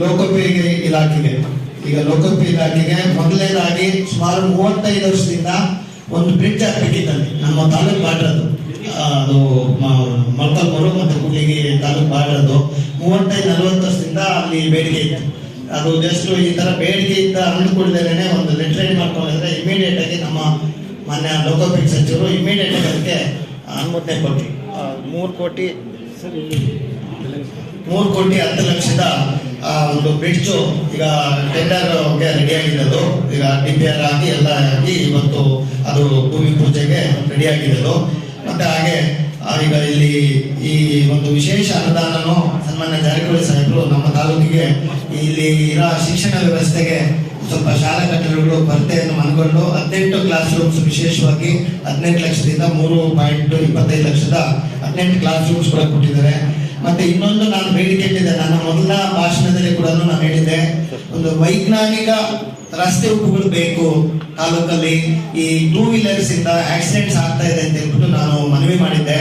ಲೋಕೋಪಯೋಗಿ ಇಲಾಖೆಗೆ. ಈಗ ಲೋಕೋಪಯೋಗಿ ಇಲಾಖೆಗೆ ಮೊದಲನೇದಾಗಿ ಸುಮಾರು ಮೂವತ್ತೈದು ವರ್ಷದಿಂದ ಒಂದು ಬ್ರಿಡ್ಜ್ ಹಾಕ್ಬೇಕಿತ್ತಲ್ಲಿ. ನಮ್ಮ ತಾಲೂಕು ಬಾಡ್ರದು ಅದು ಮೊಳಕಾಲ್ಮೂರು ಮತ್ತು ಕೂಡ್ಲಿಗಿ ತಾಲೂಕು ಬಾಡ್ರದು ಮೂವತ್ತೈದು ನಲವತ್ತು ವರ್ಷದಿಂದ ಅಲ್ಲಿ ಬೇಡಿಕೆ ಇತ್ತು. ಅದು ಜಸ್ಟ್ ಈ ತರ ಬೇಡಿಕೆಯಿಂದ ಅಂದುಕೊಳ್ಳದೇನೆ ಒಂದು ಲೆಟ್ರೈನ್ ಮಾಡ್ಕೊಂಡಿದ್ರೆ ಇಮಿಡಿಯೇಟ್ ಆಗಿ ನಮ್ಮ ಮಾನ್ಯ ಲೋಕೋಪಿ ಸಚಿವರು ಇಮಿಡಿಯೇಟ್ ಆಗಿ ಅದಕ್ಕೆ ಅನುಮೋದನೆ ಕೊಟ್ರು. ಆ, ಮೂರು ಕೋಟಿ. ಮೂರು ಕೋಟಿ ಹತ್ತು ಲಕ್ಷದ ಒಂದು ಬ್ರಿಡ್ಜು ಈಗ ಟೆಂಡರ್ಗೆ ರೆಡಿ ಆಗಿರೋದು. ಈಗ ಡಿ ಪಿ ಆರ್ ಆಗಿ ಎಲ್ಲ ಆಗಿ ಇವತ್ತು ಅದು ಭೂಮಿ ಪೂಜೆಗೆ ರೆಡಿ ಆಗಿರೋದು. ಮತ್ತೆ ಹಾಗೆ ಈಗ ಇಲ್ಲಿ ಈ ಒಂದು ವಿಶೇಷ ಅನುದಾನನು ಸನ್ಮಾನ್ಯ ಜಾರಕಿಹೊಳಿ ಸಾಹೇಬರು ನಮ್ಮ ತಾಲೂಕಿಗೆ ಇಲ್ಲಿ ಇರೋ ಶಿಕ್ಷಣ ವ್ಯವಸ್ಥೆಗೆ ಸ್ವಲ್ಪ ಶಾಲಾ ಕಟ್ಟಡಗಳು ಕೊರತೆಯನ್ನು ಮನಗೊಂಡು ಹದಿನೆಂಟು ಕ್ಲಾಸ್ ರೂಮ್ಸ್ ವಿಶೇಷವಾಗಿ ಹದಿನೆಂಟು ಲಕ್ಷದಿಂದ ಮೂರು ಪಾಯಿಂಟ್ ಇಪ್ಪತ್ತೈದು ಲಕ್ಷದ ಹದಿನೆಂಟು ಕ್ಲಾಸ್ ರೂಮ್ಸ್ ಕೂಡ ಕೊಟ್ಟಿದ್ದಾರೆ. ಮತ್ತೆ ಇನ್ನೊಂದು ನಾನು ಬೇಡಿಕೆ ಇಟ್ಟಿದ್ದೆ ನನ್ನ ಮೊದಲ ಭಾಷಣದಲ್ಲಿ ಕೂಡ ನಾನು ಹೇಳಿದ್ದೆ ಒಂದು ವೈಜ್ಞಾನಿಕ ರಸ್ತೆ ಉಪ್ಪುಗಳು ಬೇಕು. ತಾಲೂಕಲ್ಲಿ ಈ ಟೂ ವೀಲರ್ಸ್ ಇಂದ ಆಕ್ಸಿಡೆಂಟ್ಸ್ ಆಗ್ತಾ ಇದೆ ಅಂತ ಹೇಳ್ಬಿಟ್ಟು ನಾನು ಮನವಿ ಮಾಡಿದ್ದೆ.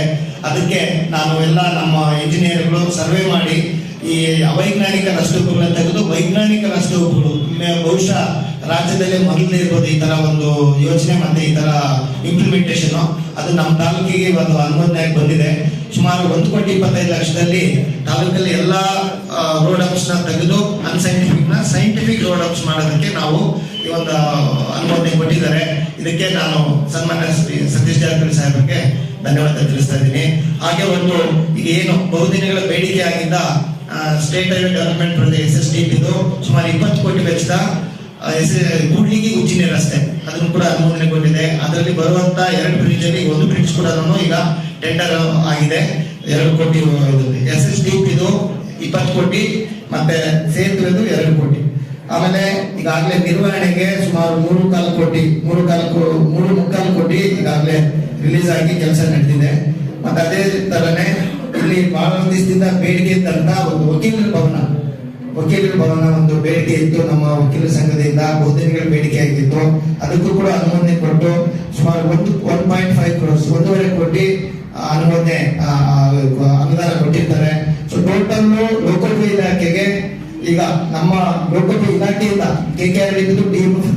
ಅದಕ್ಕೆ ನಾನು ಎಲ್ಲ ನಮ್ಮ ಇಂಜಿನಿಯರ್ಗಳು ಸರ್ವೆ ಮಾಡಿ ಈ ಅವೈಜ್ಞಾನಿಕ ರಸ್ತೆ ಉಪ್ಪುಗಳನ್ನ ತೆಗೆದು ವೈಜ್ಞಾನಿಕ ರಸ್ತೆ ಉಪ್ಪುಗಳು ಬಹುಶಃ ರಾಜ್ಯದಲ್ಲೇ ಮೊದಲನೇ ಇರ್ಬೋದು ಈ ತರ ಒಂದು ಯೋಚನೆ ಮತ್ತೆ ಈ ತರ ಇಂಪ್ಲಿಮೆಂಟೇಶನ್ ಅದು ನಮ್ಮ ತಾಲೂಕಿಗೆ ಒಂದು ಅನುಮೋದನೆ ಬಂದಿದೆ. ಸುಮಾರು ಒಂದು ಕೋಟಿ ಇಪ್ಪತ್ತೈದು ಲಕ್ಷದಲ್ಲಿ ತಾಲೂಕಲ್ಲಿ ಎಲ್ಲ ರೋಡ್ ಅಪ್ಸ್ನ ತೆಗೆದು ಅನ್ಸೈಂಟಿಫಿಕ್ನ ಸೈಂಟಿಫಿಕ್ ರೋಡ್ ಅಪ್ಸ್ ಮಾಡೋದಕ್ಕೆ ನಾವು ಈ ಒಂದು ಅನುಮೋದನೆ ಕೊಟ್ಟಿದ್ದಾರೆ. ಇದಕ್ಕೆ ನಾನು ಸನ್ಮಾನ್ಯ ಸತೀಶ್ ಜಾರಕಿಹೊಳಿ ಸಾಹೇಬರಿಗೆ ಧನ್ಯವಾದ ತಿಳಿಸ್ತಾ ಇದ್ದೀನಿ. ಹಾಗೆ ಒಂದು ಏನು ಬಹುದಿನಗಳ ಬೇಡಿಕೆ ಆಗಿದ್ದ state highway development project S S T ಇದು ಸುಮಾರು ಇಪ್ಪತ್ತು ಕೋಟಿ ವೆಚ್ಚದ ಕೂಡ್ಲಿಗಿ ಉಚ್ಚಿನ ರಸ್ತೆ. ಅದನ್ನು ಕೂಡ ಅನುಮೋದನೆಗೊಂಡಿದೆ ಅದರಲ್ಲಿ ಬರುವಂತ ಎರಡು ಬ್ರಿಡ್ಜ್ ಅಲ್ಲಿ ಒಂದು ಬ್ರಿಡ್ಜ್ ಕೂಡ ಈಗ ಟೆಂಡರ್ ಆಗಿದೆ. ಎರಡು ಕೋಟಿ ಎಸ್ ಎಸ್ ಡಿ ಇದು ಇಪ್ಪತ್ತು ಕೋಟಿ, ಮತ್ತೆ ಸೇತುವೆದು ಎರಡು ಕೋಟಿ. ಆಮೇಲೆ ಈಗಾಗಲೇ ನಿರ್ವಹಣೆಗೆ ಸುಮಾರು ಮೂರು ಕಾಲು ಕೋಟಿ, ಮೂರು ಕಾಲು ಮೂರು ಮುಕ್ಕಾಲು ಕೋಟಿ ಈಗಾಗಲೇ ರಿಲೀಸ್ ಆಗಿ ಕೆಲಸ ನಡೆದಿದೆ. ಮತ್ತೆ ಅದೇ ತರನೇ ಇಲ್ಲಿ ಬಹಳ ದಿವಸದಿಂದ ಬೇಡಿಕೆ ಇದ್ದಂತ ಒಂದು ವಕೀಲರ ಭವನ. ವಕೀಲರ ಭವನ ಒಂದು ಬೇಡಿಕೆ ಇತ್ತು. ನಮ್ಮ ವಕೀಲರ ಸಂಘದಿಂದ ಬಹುದಿನಗಳ ಬೇಡಿಕೆ ಆಗಿತ್ತು. ಅದಕ್ಕೂ ಕೂಡ ಅನುಮೋದನೆ ಕೊಟ್ಟು ಸುಮಾರು ಒಂದು ಒನ್ ಪಾಯಿಂಟ್ ಫೈವ್ ಕ್ರೋರ್ಸ್ ಒಂದೂವರೆ ಕೋಟಿ ಅನುಮೋದನೆ ಅನುದಾನ ಕೊಟ್ಟಿರ್ತಾರೆ. ಸೊ ಟೋಟಲ್ ಲೋಕೋಪಯೋಗಿ ಇಲಾಖೆಗೆ ಈಗ ನಮ್ಮ ಲೋಕೋಪಯೋಗಿ ಇಲಾಖೆಯಿಂದ ಕೆ ಕೆ ಆರ್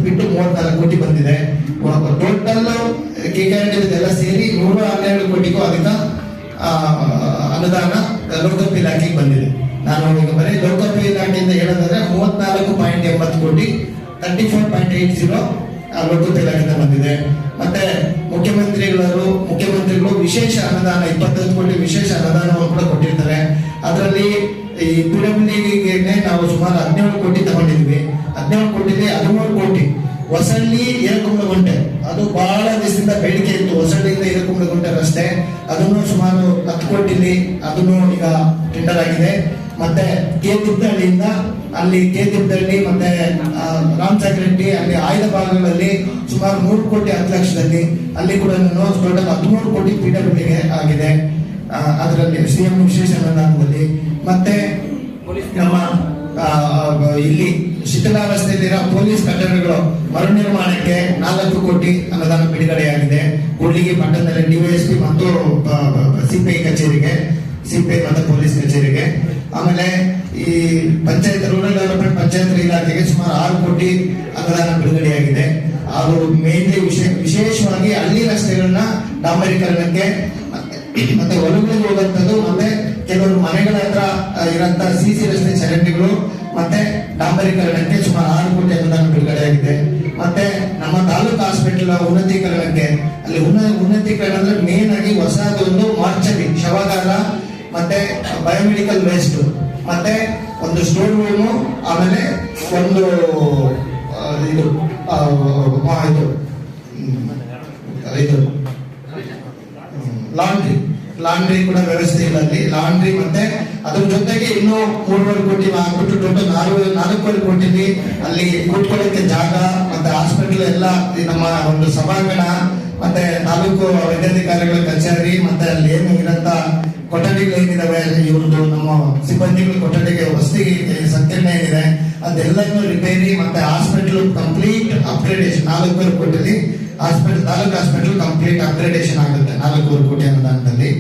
ಬಿಟ್ಟು ಮೂವತ್ನಾಲ್ಕು ಕೋಟಿ ಬಂದಿದೆ. ಟೋಟಲ್ ಕೆ ಕೆ ಆರ್ ಎಲ್ಲ ಸೇರಿ ನೂರ ಹನ್ನೆರಡು ಕೋಟಿಗೂ ಅಧಿಕ ಅನುದಾನ ಲೋಕೋಪಯೋಗಿ ಇಲಾಖೆಗೆ ಬಂದಿದೆ. ನಾನು ಈಗ ಬರೀ ಲೋಕೋಪಯೋಗಿ ಇಲಾಖೆಯಿಂದ ಹೇಳೋದಾದ್ರೆ ಮೂವತ್ನಾಲ್ಕು ಪಾಯಿಂಟ್ ಎಂಬತ್ತು ಕೋಟಿ thirty four point eight zero ಲೋಕೋಪಯೋಗಿ ಇಲಾಖೆಯಿಂದ ಬಂದಿದೆ. ಮತ್ತೆ ಮುಖ್ಯಮಂತ್ರಿಗಳು ಮುಖ್ಯಮಂತ್ರಿಗಳು ವಿಶೇಷ ಅನುದಾನ, ಇಪ್ಪತ್ತೈದು ಕೋಟಿ ವಿಶೇಷ ಅನುದಾನವನ್ನು ಕೂಡ ಕೊಟ್ಟಿರ್ತಾರೆ. ಅದರಲ್ಲಿ ಈ ಪಿಡಬ್ಲ್ಯೂಡಿಗೆ ನಾವು ಸುಮಾರು ಹದಿನೇಳು ಕೋಟಿ ತಗೊಂಡಿದ್ವಿ. ಹದಿನೇಳು ಕೋಟಿಲಿ ಹದಿಮೂರು ಕೋಟಿ. ಹೊಸಳ್ಳಿ ಏರಕುಂಬಳಗುಂಟೆ ಅದು ಬಹಳ ದಿವಸದಿಂದ ಬೇಡಿಕೆ ಇತ್ತು. ಹೊಸಳ್ಳಿಯಿಂದ ಏರಕುಂಬಳಗುಂಟೆ ರಸ್ತೆ. ಅದನ್ನು ಸುಮಾರು ಹತ್ತು ಕೋಟಿಲಿ ಅದನ್ನು ಈಗ ಟೆಂಡರ್ ಆಗಿದೆ. ಮತ್ತೆ ಕೆ ತಿಪ್ಪಳ್ಳಿಯಿಂದ ಅಲ್ಲಿ ಕೆ ತಿಪ್ಪಳ್ಳಿ ಮತ್ತೆ ರಾಮ್ ರಾಮಚಂದ್ರೆಡ್ಡಿ ಅಲ್ಲಿ ಆಯ್ದ ಭಾಗಗಳಲ್ಲಿ ಸುಮಾರು ಮೂರು ಕೋಟಿ ಹತ್ತು ಲಕ್ಷದಲ್ಲಿ ಅಲ್ಲಿ ಕೂಡ ಟೋಟಲ್ ಹದಿಮೂರು ಕೋಟಿ ಪಿ ಡಬ್ಲ್ಯೂಗೆ ಆಗಿದೆ. ಅದರಲ್ಲಿ ಅದರಲ್ಲಿ ಸಿಎಂ ವಿಶೇಷ ಅನುದಾನದಲ್ಲಿ ಮತ್ತೆ ನಮ್ಮ ಇಲ್ಲಿ ಶಿಥಿಲಾವಸ್ಥೆಯಲ್ಲಿರೋ ಪೊಲೀಸ್ ಕಟ್ಟಡಗಳು ಮರು ನಿರ್ಮಾಣಕ್ಕೆ ನಾಲ್ಕು ಕೋಟಿ ಅನುದಾನ ಬಿಡುಗಡೆಯಾಗಿದೆ. ಕೂಡ್ಲಿಗಿ ಪಟ್ಟಣದಲ್ಲಿ ಡಿವೈಎಸ್ಪಿ ಮತ್ತು ಸಿಪಿಐ ಕಚೇರಿಗೆ ಸಿಪಿಐ ಮತ್ತು ಪೊಲೀಸ್ ಕಚೇರಿಗೆ. ಆಮೇಲೆ ಈ ಪಂಚಾಯತ್ ರೂರಲ್ ಡೆವಲಪ್ಮೆಂಟ್ ಪಂಚಾಯತ್ ಇಲಾಖೆಗೆ ಸುಮಾರು ಆರು ಕೋಟಿ ಅನುದಾನ ಬಿಡುಗಡೆಯಾಗಿದೆ ಅದು ಮೇನ್ಲಿ ವಿಶೇಷವಾಗಿ ಹಳ್ಳಿ ರಸ್ತೆಗಳನ್ನ ಡಾಂಬರೀಕರಣಕ್ಕೆ ಮತ್ತೆ ಹೊಲಗಳಿಗೆ ಹೋಗುವಂಥದ್ದು ಮತ್ತೆ ಕೆಲವರು ಮನೆಗಳ ಹತ್ರ ಇರುವಂತ ಇರಂತ ಸಿ ಸಿ ರಸ್ತೆ ಚರಂಡಿಗಳು ಮತ್ತೆ ಡಾಂಬರೀಕರಣಕ್ಕೆ ಸುಮಾರು ಆರು ಕೋಟಿ ಅನುದಾನ ಬಿಡುಗಡೆಯಾಗಿದೆ ಮತ್ತೆ ನಮ್ಮ ತಾಲೂಕು ಹಾಸ್ಪಿಟಲ್ ಉನ್ನತೀಕರಣಕ್ಕೆ, ಅಲ್ಲಿ ಉನ್ನ, ಉನ್ನತೀಕರಣ ಅಂದ್ರೆ ಮೇನ್ ಆಗಿ ಹೊಸದೊಂದು ಮಾರ್ಚರಿ ಶವಾಗಾರ ಮತ್ತೆ ಬಯೋಮೆಡಿಕಲ್ ವೇಸ್ಟ್ ಮತ್ತೆ ಒಂದು ಸ್ಟೋರ್ ರೂಮು ಆಮೇಲೆ ಒಂದು ಇದು ಇದು ಇದು ಲಾಂಡ್ರಿ ಲಾಂಡ್ರಿ ಕೂಡ ವ್ಯವಸ್ಥೆ ಇಲ್ಲ ಅಲ್ಲಿ. ಲಾಂಡ್ರಿ ಮತ್ತೆ ಅದ್ರ ಜೊತೆಗೆ ಇನ್ನೂ ಮೂರುವರೆ ಕೋಟಿ ಹಾಕ್ಬಿಟ್ಟು ಟೋಟಲ್ ನಾಲ್ಕು ನಾಲ್ಕೂವರೆ ಕೋಟಿಲಿ ಅಲ್ಲಿ ಕೂತ್ಕೊಳ್ಳಕ್ಕೆ ಜಾಗ, ಮತ್ತೆ ಹಾಸ್ಪಿಟಲ್ ಎಲ್ಲ ನಮ್ಮ ಒಂದು ಸಭಾಂಗಣ ಮತ್ತೆ ತಾಲೂಕು ವೈದ್ಯಾಧಿಕಾರಿಗಳ ಕಚೇರಿ, ಮತ್ತೆ ಅಲ್ಲಿ ಏನು ಇರಂತ ಕೊಠಡಿಗಳು ಏನಿದಾವೆ ಇವ್ರದ್ದು ನಮ್ಮ ಸಿಬ್ಬಂದಿಗಳ ಕೊಠಡಿಗೆ ವಸತಿ ಸಂಕೀರ್ಣ ಏನಿದೆ, ಅದೆಲ್ಲನೂ ರಿಪೇರಿ, ಮತ್ತೆ ಹಾಸ್ಪಿಟಲ್ ಕಂಪ್ಲೀಟ್ ಅಪ್ಗ್ರೇಡೇಷನ್, ನಾಲ್ಕೂವರೆ ಕೋಟಿಲಿ hospital, taluk hospital complete upgradation ಆಗುತ್ತೆ, ನಾಲ್ಕೂವರೆ ಕೋಟಿ ಅನುದಾನದಲ್ಲಿ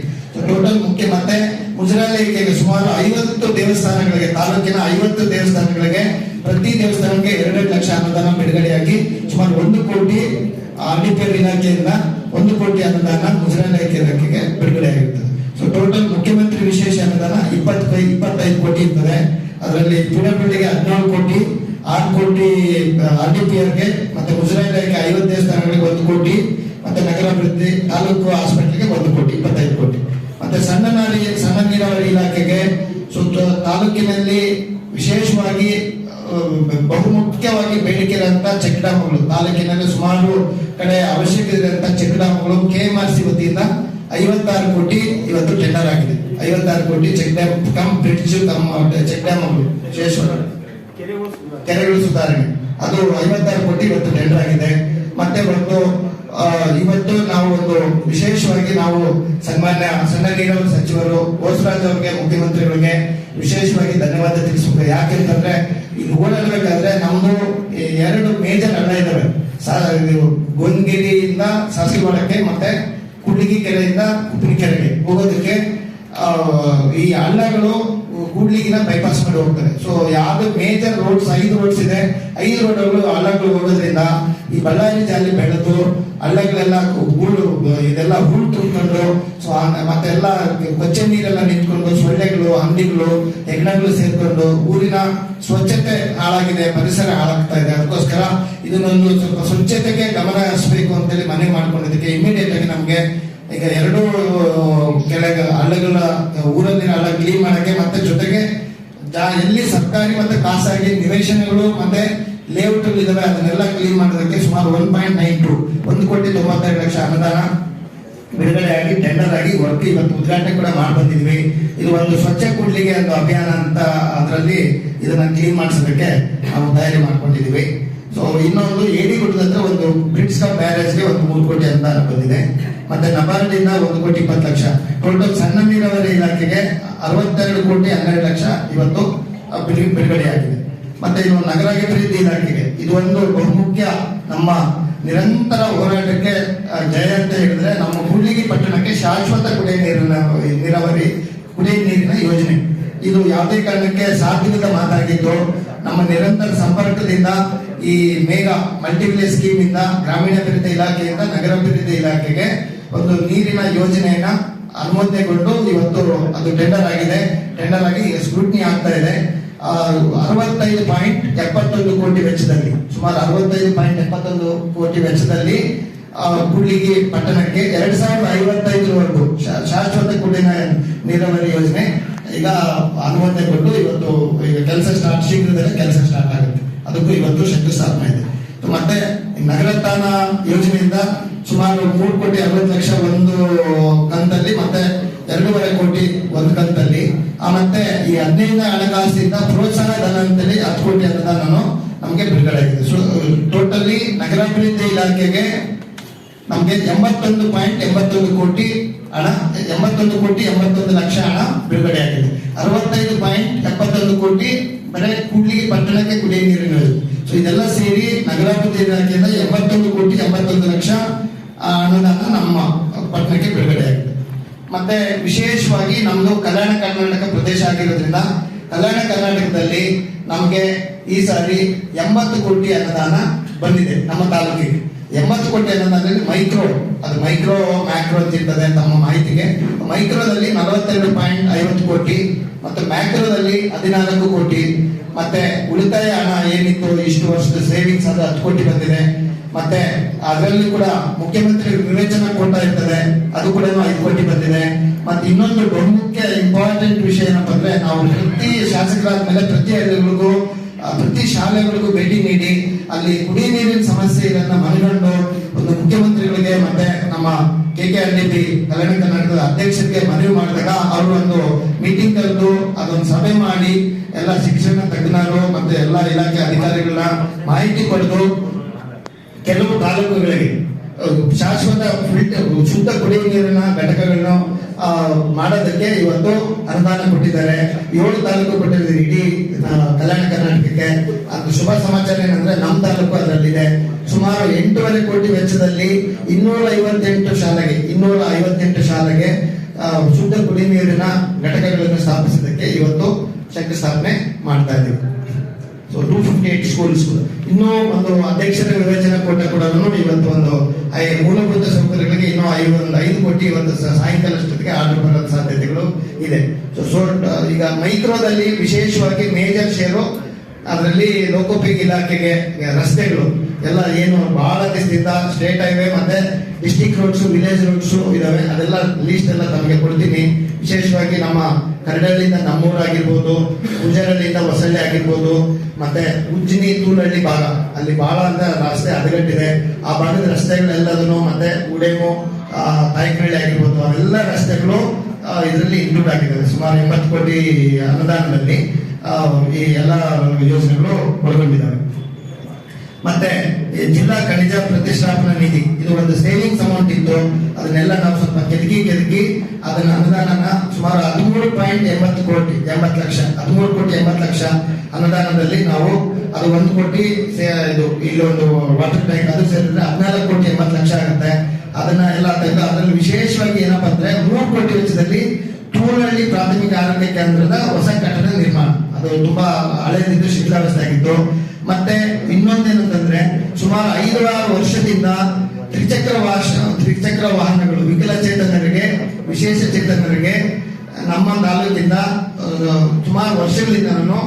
ಟೋಟಲ್ ಮುಖ್ಯ, ಮತ್ತೆ ಮುಜರಾಯಿಗೆ ಸುಮಾರು ಐವತ್ತು ದೇವಸ್ಥಾನಗಳಿಗೆ, ತಾಲೂಕಿನ ಐವತ್ತು ದೇವಸ್ಥಾನಗಳಿಗೆ ಪ್ರತಿ ದೇವಸ್ಥಾನಕ್ಕೆ ಎರಡೆರಡು ಲಕ್ಷ ಅನುದಾನ ಬಿಡುಗಡೆಯಾಗಿ ಸುಮಾರು ಒಂದು ಕೋಟಿ ಆರ್ಡಿಪಿಆರ್ ಇಲಾಖೆಯಿಂದ ಒಂದು ಕೋಟಿ ಅನುದಾನ ಮುಜರಾಯಿ ಇಲಾಖೆಗೆ ಆಗಿರ್ತದೆ ಸೊ ಟೋಟಲ್ ಮುಖ್ಯಮಂತ್ರಿ ವಿಶೇಷ ಅನುದಾನ ಇಪ್ಪತ್ತೈದು ಇಪ್ಪತ್ತೈದು ಕೋಟಿ ಇರ್ತದೆ. ಅದರಲ್ಲಿ ಪಿಡಬ್ಲ್ಯೂಡಿಗೆ ಹದಿನೇಳು ಕೋಟಿ, ಆರು ಕೋಟಿ ಆರ್ ಡಿ ಪಿ ಆರ್ಗೆ ಮತ್ತೆ ಇಲಾಖೆ ಐವತ್ತು ದೇವಸ್ಥಾನಗಳಿಗೆ ಒಂದು ಕೋಟಿ, ಮತ್ತೆ ನಗರಾಭಿವೃದ್ಧಿ ತಾಲೂಕು ಹಾಸ್ಪಿಟಲ್ಗೆ ಒಂದು ಕೋಟಿ, ಇಪ್ಪತ್ತೈದು ಕೋಟಿ. ಮತ್ತೆ ಸಣ್ಣ ನಾರಿ ಸಣ್ಣ ನೀರಾವರಿ ಇಲಾಖೆಗೆ ಸುತ್ತ ತಾಲೂಕಿನಲ್ಲಿ ವಿಶೇಷವಾಗಿ ಬಹುಮುಖ್ಯವಾಗಿ ಬೇಡಿಕೆ ಇರುವಂತ ಚೆಕ್ ಡ್ಯಾಮ್ಗಳು ತಾಲೂಕಿನಲ್ಲಿ ಸುಮಾರು ಕಡೆ ಅವಶ್ಯಕ ಇರುವಂತ ಚೆಕ್ ಡ್ಯಾಮ್ಗಳು ಕೆ ಎಂ ಆರ್ ಸಿ ವತಿಯಿಂದ ಐವತ್ತಾರು ಕೋಟಿ ಇವತ್ತು ಟೆಂಡರ್ ಆಗಿದೆ. ಐವತ್ತಾರು ಕೋಟಿ check dam cum bridge, cum check ಡ್ಯಾಮ್ಗಳು ವಿಶೇಷವಾಗಿ ಕೆರೆಗಳು ಸುಧಾರಣೆ. ಅದು ಐವತ್ತಾರು ಕೋಟಿ ಇವತ್ತು ಟೆಂಡರ್ ಆಗಿದೆ. ಮತ್ತೆ ಒಂದು ಇವತ್ತು ನಾವು ಒಂದು ವಿಶೇಷವಾಗಿ ನಾವು ಸನ್ಮಾನ್ಯ ಸಣ್ಣ ನೀರಾವರಿ ಸಚಿವರು ಬೋಸರಾಜ್ ಅವರಿಗೆ, ಮುಖ್ಯಮಂತ್ರಿಗಳಿಗೆ ವಿಶೇಷವಾಗಿ ಧನ್ಯವಾದ ತಿಳಿಸಬೇಕು. ಯಾಕೆಂತಂದ್ರೆ ಇದು ಓಡಾಡಬೇಕಾದ್ರೆ ನಮ್ದು ಎರಡು ಮೇಜರ್ ಅಣ್ಣ ಇದಾವೆ. ಗೊಂಗಿರಿಯಿಂದ ಸಾಸಿವಾಡಕ್ಕೆ ಮತ್ತೆ ಕುಡ್ಲಿಗಿ ಕೆರೆಯಿಂದ ಕುಪ್ಪಿನ ಕೆರೆಗೆ ಹೋಗೋದಕ್ಕೆ ಈ ಹಳ್ಳಗಳು ಕೂಡ್ಲಿಗಿನ ಬೈಪಾಸ್ ಮಾಡಿ ಹೋಗ್ತಾರೆ ಸೊ ಯಾವ್ದು ಮೇಜರ್ ರೋಡ್ಸ್ ಐದು ರೋಡ್ಸ್ ಇದೆ. ಐದು ರೋಡ್ಗಳು ಹಳ್ಳಗಳು ಹೋಗೋದ್ರಿಂದ ಈ ಬಳ್ಳಾರಿ ಜಾಲಿ ಬೆಳೆದು ಹಳ್ಳಗಳೆಲ್ಲ ಹೂಳು ಇದೆಲ್ಲ ಹೂಳು ತುಂಬಿಕೊಂಡು, ಸೊ ಮತ್ತೆಲ್ಲ ಕೊಚ್ಚೆ ನೀರೆಲ್ಲ ನಿಂತ್ಕೊಂಡು, ಸೊಳ್ಳೆಗಳು, ಹಂದಿಗಳು, ಹೆಗ್ಣಗಳು ಸೇರ್ಕೊಂಡು ಊರಿನ ಸ್ವಚ್ಛತೆ ಹಾಳಾಗಿದೆ, ಪರಿಸರ ಹಾಳಾಗ್ತಾ ಇದೆ. ಅದಕ್ಕೋಸ್ಕರ ಇದನ್ನೊಂದು ಸ್ವಲ್ಪ ಸ್ವಚ್ಛತೆಗೆ ಗಮನ ಹರಿಸಬೇಕು ಅಂತೇಳಿ ಮನವಿ ಮಾಡ್ಕೊಂಡಿದ್ದಕ್ಕೆ ಇಮಿಡಿಯೇಟ್ ಆಗಿ ನಮಗೆ ಈಗ ಎರಡು ಕೆಳಗೆ ಹಳ್ಳಗಳ, ಊರಲ್ಲಿನ ಹಳ್ಳ ಕ್ಲೀನ್ ಮಾಡಕ್ಕೆ ಮತ್ತೆ ಜೊತೆಗೆ ಎಲ್ಲಿ ಸರ್ಕಾರಿ ಮತ್ತೆ ಖಾಸಗಿ ನಿವೇಶನಗಳು ಮತ್ತೆ ಲೇಔಟ್ ಇದಾವೆ, ಅದನ್ನೆಲ್ಲ ಕ್ಲೀನ್ ಮಾಡೋದಕ್ಕೆ ಸುಮಾರು ಒನ್ ಪಾಯಿಂಟ್ ನೈನ್ ಟು ಒಂದು ಕೋಟಿ ತೊಂಬತ್ತೆರಡು ಲಕ್ಷ ಅನುದಾನ. ಬಿಡುಗಡೆ ಆಗಿ ಟೆಂಡರ್ ಆಗಿ ವರ್ಕ್ ಇವತ್ತು ಉದ್ಘಾಟನೆ ಕೂಡ ಮಾಡಿ ಬಂದಿದ್ವಿ ಇದು ಒಂದು ಸ್ವಚ್ಛ ಕೂಡ್ಲಿಗೆ ಒಂದು ಅಭಿಯಾನ ಅಂತ ಅದರಲ್ಲಿ ಇದನ್ನ ಕ್ಲೀನ್ ಮಾಡಿಸೋದಕ್ಕೆ ನಾವು ತಯಾರಿ ಮಾಡ್ಕೊಂಡಿದ್ವಿ ಸೊ ಇನ್ನೊಂದು ಏಡಿ ಗುಡ್ಡದ ಒಂದು ಬ್ರಿಡ್ಸ್ ಕಪ್ ಬ್ಯಾರೇಜ್ಗೆ ಒಂದು ಮೂರು ಕೋಟಿ ಅನುದಾನ ಬಂದಿದೆ. ಮತ್ತೆ ನಬಾರ್ಡಿಂದ ಒಂದು ಕೋಟಿ ಇಪ್ಪತ್ತು ಲಕ್ಷ. ಟೋಟಲ್ ಸಣ್ಣ ನೀರಾವರಿ ಇಲಾಖೆಗೆ ಅರವತ್ತೆರಡು ಕೋಟಿ ಹನ್ನೆರಡು ಲಕ್ಷ ಇವತ್ತು ಬಿಡುಗಡೆ ಆಗಿದೆ ಮತ್ತೆ ಇದು ನಗರಾಭಿವೃದ್ಧಿ ಇಲಾಖೆಗೆ. ಇದು ಒಂದು ಬಹುಮುಖ್ಯ ನಮ್ಮ ನಿರಂತರ ಹೋರಾಟಕ್ಕೆ ಜಯ ಅಂತ ಹೇಳಿದ್ರೆ ನಮ್ಮ ಹುಲ್ಲಿಗಿ ಪಟ್ಟಣಕ್ಕೆ ಶಾಶ್ವತ ಕುಡಿಯ ನೀರಿನ ನೀರಾವರಿ, ಕುಡಿಯ ನೀರಿನ ಯೋಜನೆ. ಇದು ಯಾವುದೇ ಕಾರಣಕ್ಕೆ ಸಾಧ್ಯದ ಮಾತಾಗಿದ್ದು, ನಮ್ಮ ನಿರಂತರ ಸಂಪರ್ಕದಿಂದ ಈ ಮೇಘ ಮಲ್ಟಿಪ್ಲೇಸ್ ಸ್ಕೀಮ್ ಇಂದ ಗ್ರಾಮೀಣಾಭಿವೃದ್ಧಿ ಇಲಾಖೆಯಿಂದ ನಗರಾಭಿವೃದ್ಧಿ ಇಲಾಖೆಗೆ ಒಂದು ನೀರಿನ ಯೋಜನೆಯನ್ನ ಅನುಮೋದನೆಗೊಂಡು ಇವತ್ತು ಅದು ಟೆಂಡರ್ ಆಗಿದೆ. ಟೆಂಡರ್ ಆಗಿ ಸ್ಕ್ರೂಟ್ನಿ ಆಗ್ತಾ ಇದೆ. ಅರವತ್ತೈದು ಪಾಯಿಂಟ್ ಎಪ್ಪತ್ತೊಂದು ಕೋಟಿ ವೆಚ್ಚದಲ್ಲಿ, ಸುಮಾರು ಅರವತ್ತೈದು ಪಾಯಿಂಟ್ ಎಪ್ಪತ್ತೊಂದು ಕೋಟಿ ವೆಚ್ಚದಲ್ಲಿ ಕೂಡ್ಲಿಗಿ ಪಟ್ಟಣಕ್ಕೆ ಎರಡ್ ಸಾವಿರದ ಐವತ್ತೈದರವರೆಗೂ ಶಾಶ್ವತ ಕುಡಿನ ನೀರಾವರಿ ಯೋಜನೆ ಈಗ ಅನುಮೋದನೆ ಕೊಟ್ಟು ಇವತ್ತು ಈಗ ಕೆಲಸ ಸ್ಟಾರ್ಟ್, ಶೀಘ್ರದಲ್ಲೇ ಕೆಲಸ ಸ್ಟಾರ್ಟ್ ಆಗುತ್ತೆ. ಅದಕ್ಕೂ ಇವತ್ತು ಶಂಕುಸ್ಥಾಪನೆ ಇದೆ. ಮತ್ತೆ ನಗರತಾನ ಯೋಜನೆಯಿಂದ ಸುಮಾರು ಮೂರು ಕೋಟಿ ಅರವತ್ತು ಲಕ್ಷ ಒಂದು ಕಂತಲ್ಲಿ ಮತ್ತೆ ಎರಡೂವರೆ ಕೋಟಿ ಒಂದು ಕಂತಲ್ಲಿ. ಮತ್ತೆ ಈ ಹದಿನೈದನೇ ಹಣಕಾಸಿನಿಂದ ಪ್ರೋತ್ಸಾಹ ಧನ ಅಂತೇಳಿ ಹತ್ತು ಕೋಟಿ ಅನುದಾನನು ನಮಗೆ ಬಿಡುಗಡೆ ಆಗಿದೆ. ಸೊ ಟೋಟಲಿ ನಗರಾಭಿವೃದ್ಧಿ ಇಲಾಖೆಗೆ ನಮಗೆ ಎಂಬತ್ತೊಂದು ಪಾಯಿಂಟ್ ಎಂಬತ್ತೊಂದು ಕೋಟಿ ಹಣ, ಎಂಬತ್ತೊಂದು ಕೋಟಿ ಎಂಬತ್ತೊಂದು ಲಕ್ಷ ಹಣ ಬಿಡುಗಡೆ ಆಗಿದೆ. ಅರವತ್ತೈದು ಪಾಯಿಂಟ್ ಎಪ್ಪತ್ತೊಂದು ಕೋಟಿ ಬರೀ ಕೂಡ್ಲಿಗೆ ಪಟ್ಟಣಕ್ಕೆ ಕುಡಿಯ ನೀರಿನ ಸೊ ಇದೆಲ್ಲ ಸೇರಿ ನಗರಾಭಿವೃದ್ಧಿ ಇಲಾಖೆಯಿಂದ ಎಂಬತ್ತೊಂದು ಕೋಟಿ ಎಂಬತ್ತೊಂದು ಲಕ್ಷ ಅನುದಾನ ನಮ್ಮ ಪಟ್ಟಣಕ್ಕೆ ಬಿಡುಗಡೆ ಆಗಿದೆ. ಮತ್ತೆ ವಿಶೇಷವಾಗಿ ನಮ್ದು ಕಲ್ಯಾಣ ಕರ್ನಾಟಕ ಪ್ರದೇಶ ಆಗಿರೋದ್ರಿಂದ ಕಲ್ಯಾಣ ಕರ್ನಾಟಕದಲ್ಲಿ ನಮಗೆ ಈ ಸಾರಿ ಎಂಬತ್ತು ಕೋಟಿ ಅನುದಾನ ಬಂದಿದೆ ನಮ್ಮ ತಾಲೂಕಿಗೆ. ಎಂಬತ್ತು ಕೋಟಿ ಅನ್ನದಾನ ಮೈಕ್ರೋ, ಅದು ಮೈಕ್ರೋ, ಮ್ಯಾಕ್ರೋ ಅಂತ ಇರ್ತದೆ ತಮ್ಮ ಮಾಹಿತಿಗೆ. ಮೈಕ್ರೋದಲ್ಲಿ ನಲವತ್ತೆರಡು ಪಾಯಿಂಟ್ ಐವತ್ತು ಕೋಟಿ, ಮತ್ತು ಮ್ಯಾಕ್ರೋದಲ್ಲಿ ಹದಿನಾಲ್ಕು ಕೋಟಿ, ಮತ್ತೆ ಉಳಿತಾಯ ಹಣ ಏನಿತ್ತು ಇಷ್ಟು ವರ್ಷದ ಸೇವಿಂಗ್ಸ್ ಅದು ಹತ್ತು ಕೋಟಿ ಬಂದಿದೆ. ಮತ್ತೆ ಅದರಲ್ಲಿ ಕೂಡ ಮುಖ್ಯಮಂತ್ರಿ ವಿವೇಚನೆ ಕೊಡ್ತಾ ಇರ್ತದೆ. ಅದು ಕೂಡ ಐದು ಕೋಟಿ ಬಂದಿದೆ. ಮತ್ತೆ ಇನ್ನೊಂದು ಬಹುಮುಖ್ಯ ಇಂಪಾರ್ಟೆಂಟ್ ವಿಷಯ ಏನಪ್ಪಾ ನಾವು ಪ್ರತಿ ಶಾಸಕರಾದ ಮೇಲೆ ಪ್ರತಿ ಹಳ್ಳಿಗಳಿಗೂ ಪ್ರತಿ ಶಾಲೆಗಳಿಗೂ ಭೇಟಿ ನೀಡಿ, ಅಲ್ಲಿ ಕುಡಿ ನೀರಿನ ಸಮಸ್ಯೆ ಇದನ್ನ ಮನಗಂಡು ಒಂದು ಮುಖ್ಯಮಂತ್ರಿಗಳಿಗೆ ಮತ್ತೆ ನಮ್ಮ K K R D P Kalyana ಕರ್ನಾಟಕದ ಅಧ್ಯಕ್ಷರಿಗೆ ಮನವಿ ಮಾಡಿದಾಗ ಅವರು ಒಂದು ಮೀಟಿಂಗ್ ಕರೆದು ಅದೊಂದು ಸಭೆ ಮಾಡಿ ಎಲ್ಲ ಶಿಕ್ಷಣ ತಜ್ಞರು ಮತ್ತೆ ಎಲ್ಲ ಇಲಾಖೆ ಅಧಿಕಾರಿಗಳನ್ನ ಮಾಹಿತಿ ಪಡೆದು ಕೆಲವು ತಾಲೂಕುಗಳಿಗೆ ಶಾಶ್ವತ ಶುದ್ಧ ಕುಡಿಯುವ ನೀರಿನ ಘಟಕಗಳನ್ನ ಮಾಡೋದಕ್ಕೆ ಇವತ್ತು ಅನುದಾನ ಕೊಟ್ಟಿದ್ದಾರೆ. ಏಳು ತಾಲೂಕು ಕೊಟ್ಟಿದ್ದಾರೆ ಇಡೀ ಕಲ್ಯಾಣ ಕರ್ನಾಟಕಕ್ಕೆ. ಅದು ಶುಭ ಸಮಾಚಾರ ಏನಂದ್ರೆ ನಮ್ಮ ತಾಲೂಕು ಅದರಲ್ಲಿದೆ. ಸುಮಾರು ಎಂಟೂವರೆ ಕೋಟಿ ವೆಚ್ಚದಲ್ಲಿ ಇನ್ನೂರ ಐವತ್ತೆಂಟು ಶಾಲೆಗೆ, ಇನ್ನೂರ ಐವತ್ತೆಂಟು ಶಾಲೆಗೆ ಶುದ್ಧ ಕುಡಿಯುವ ನೀರಿನ ಘಟಕಗಳನ್ನು ಸ್ಥಾಪಿಸೋದಕ್ಕೆ ಇವತ್ತು ಶಂಕುಸ್ಥಾಪನೆ ಮಾಡ್ತಾ ಇದ್ದೀವಿ. So two fifty eight schools ಇನ್ನೂ ಒಂದು ಅಧ್ಯಕ್ಷರ ವಿವೇಚನೆ ಕೊಟ್ಟ ಕೂಡ ನೋಡಿ ಇವತ್ತು ಒಂದು ಮೂಲಭೂತ ಸೌಕರ್ಯಗಳಿಗೆ ಇನ್ನೂ ಐದು ಒಂದು ಐದು ಕೋಟಿ ಸ- ಸಾಯಂಕಾಲ ಅಷ್ಟೊತ್ತಿಗೆ ಆರ್ಡರ್ ಬರೋ ಸಾಧ್ಯತೆಗಳು ಇದೆ. ಸೊ ಸೊ ಈಗ ಮೈಕ್ರೋದಲ್ಲಿ ವಿಶೇಷವಾಗಿ ಮೇಜರ್ ಶೇರು, ಅದರಲ್ಲಿ ಲೋಕೋಪಯೋಗಿ ಇಲಾಖೆಗೆ ರಸ್ತೆಗಳು, ಎಲ್ಲ ಏನು ಬಹಳ ದಿವಸದಿಂದ ಸ್ಟೇಟ್ ಹೈವೇ ಮತ್ತೆ ಡಿಸ್ಟಿಕ್ ರೋಡ್ಸ್, ವಿಲೇಜ್ ರೋಡ್ಸ್ ಇದಾವೆ. ಅದೆಲ್ಲ ಲೀಸ್ಟ್ ಎಲ್ಲ ತಮಗೆ ಕೊಡ್ತೀನಿ. ವಿಶೇಷವಾಗಿ ನಮ್ಮ ಕರಡಳ್ಳಿಯಿಂದ ನಮ್ಮೂರಾಗಿರ್ಬೋದು ಆಗಿರ್ಬೋದು ಉಜರಳ್ಳಿಯಿಂದ ಹೊಸಳ್ಳಿ ಆಗಿರ್ಬೋದು, ಮತ್ತೆ ಉಜ್ಜಿನಿ ತೂನಹಳ್ಳಿ ಭಾಗ ಅಲ್ಲಿ ಭಾಳ ಅಂತ ರಸ್ತೆ ಹದಗೆಟ್ಟಿದೆ. ಆ ಭಾಗದ ರಸ್ತೆಗಳೆಲ್ಲದನ್ನು ಮತ್ತೆ ಉಡೇಮು ತಾಯಿಕಳ್ಳಿ ಆಗಿರ್ಬೋದು, ಅವೆಲ್ಲ ರಸ್ತೆಗಳು ಇದರಲ್ಲಿ ಇನ್ಕ್ಲೂಡ್ ಆಗಿದ್ದಾವೆ. ಸುಮಾರು ಎಂಬತ್ತು ಕೋಟಿ ಅನುದಾನದಲ್ಲಿ ಈ ಎಲ್ಲ ಯೋಜನೆಗಳು ಒಳಗೊಂಡಿದ್ದಾವೆ. ಮತ್ತೆ ಜಿಲ್ಲಾ ಖನಿಜ ಪ್ರತಿಷ್ಠಾಪನಾ ನಿಧಿ, ಇದು ಒಂದು ಸೇವಿಂಗ್ಸ್ ಅಮೌಂಟ್ ಇತ್ತು. ಅದನ್ನೆಲ್ಲ ನಾವು ಸ್ವಲ್ಪ ಕೆದಕಿ ಕೆದಕಿ ಅದನ್ನ ಅನುದಾನನ ಸುಮಾರು ಹದಿಮೂರು ಪಾಯಿಂಟ್ ಎಂಬತ್ತು ಕೋಟಿ, ಎಂಬತ್ತು ಲಕ್ಷ, ಹದಿಮೂರು ಕೋಟಿ ಎಂಬತ್ತು ಲಕ್ಷ ಅನುದಾನದಲ್ಲಿ ನಾವು ಅದು ಒಂದು ಕೋಟಿ ಇದು ಇಲ್ಲಿ ಒಂದು ವಾಟರ್ ಟ್ಯಾಂಕ್ ಅದು ಸೇರಿದ್ರೆ ಹದಿನಾಲ್ಕು ಕೋಟಿ ಎಂಬತ್ತು ಲಕ್ಷ ಆಗುತ್ತೆ. ಅದನ್ನ ಎಲ್ಲ ತೆಗೆದು ಅದರಲ್ಲಿ ವಿಶೇಷವಾಗಿ ಏನಪ್ಪಾ ಅಂದ್ರೆ ಮೂರು ಕೋಟಿ ವೆಚ್ಚದಲ್ಲಿ ತೂರಹಳ್ಳಿ ಪ್ರಾಥಮಿಕ ಆರೋಗ್ಯ ಕೇಂದ್ರದ ಹೊಸ ಕಟ್ಟಡ ನಿರ್ಮಾಣ. ಅದು ತುಂಬಾ ಹಳೆಯದಿದ್ದು ಶಿಥಿಲಾವಸ್ಥೆ ಆಗಿತ್ತು ಮತ್ತೆ ಇನ್ನೊಂದೇನಂತಂದ್ರೆ ಸುಮಾರು ಐದು ಆರು ವರ್ಷದಿಂದ ತ್ರಿಚಕ್ರ ವಾಹನ, ತ್ರಿಚಕ್ರ ವಾಹನಗಳು ವಿಕಲಚೇತನರಿಗೆ ವಿಶೇಷ ಚೇತನರಿಗೆ ನಮ್ಮ ತಾಲೂಕಿಂದ ಸುಮಾರು ವರ್ಷಗಳಿಂದ ನಾನು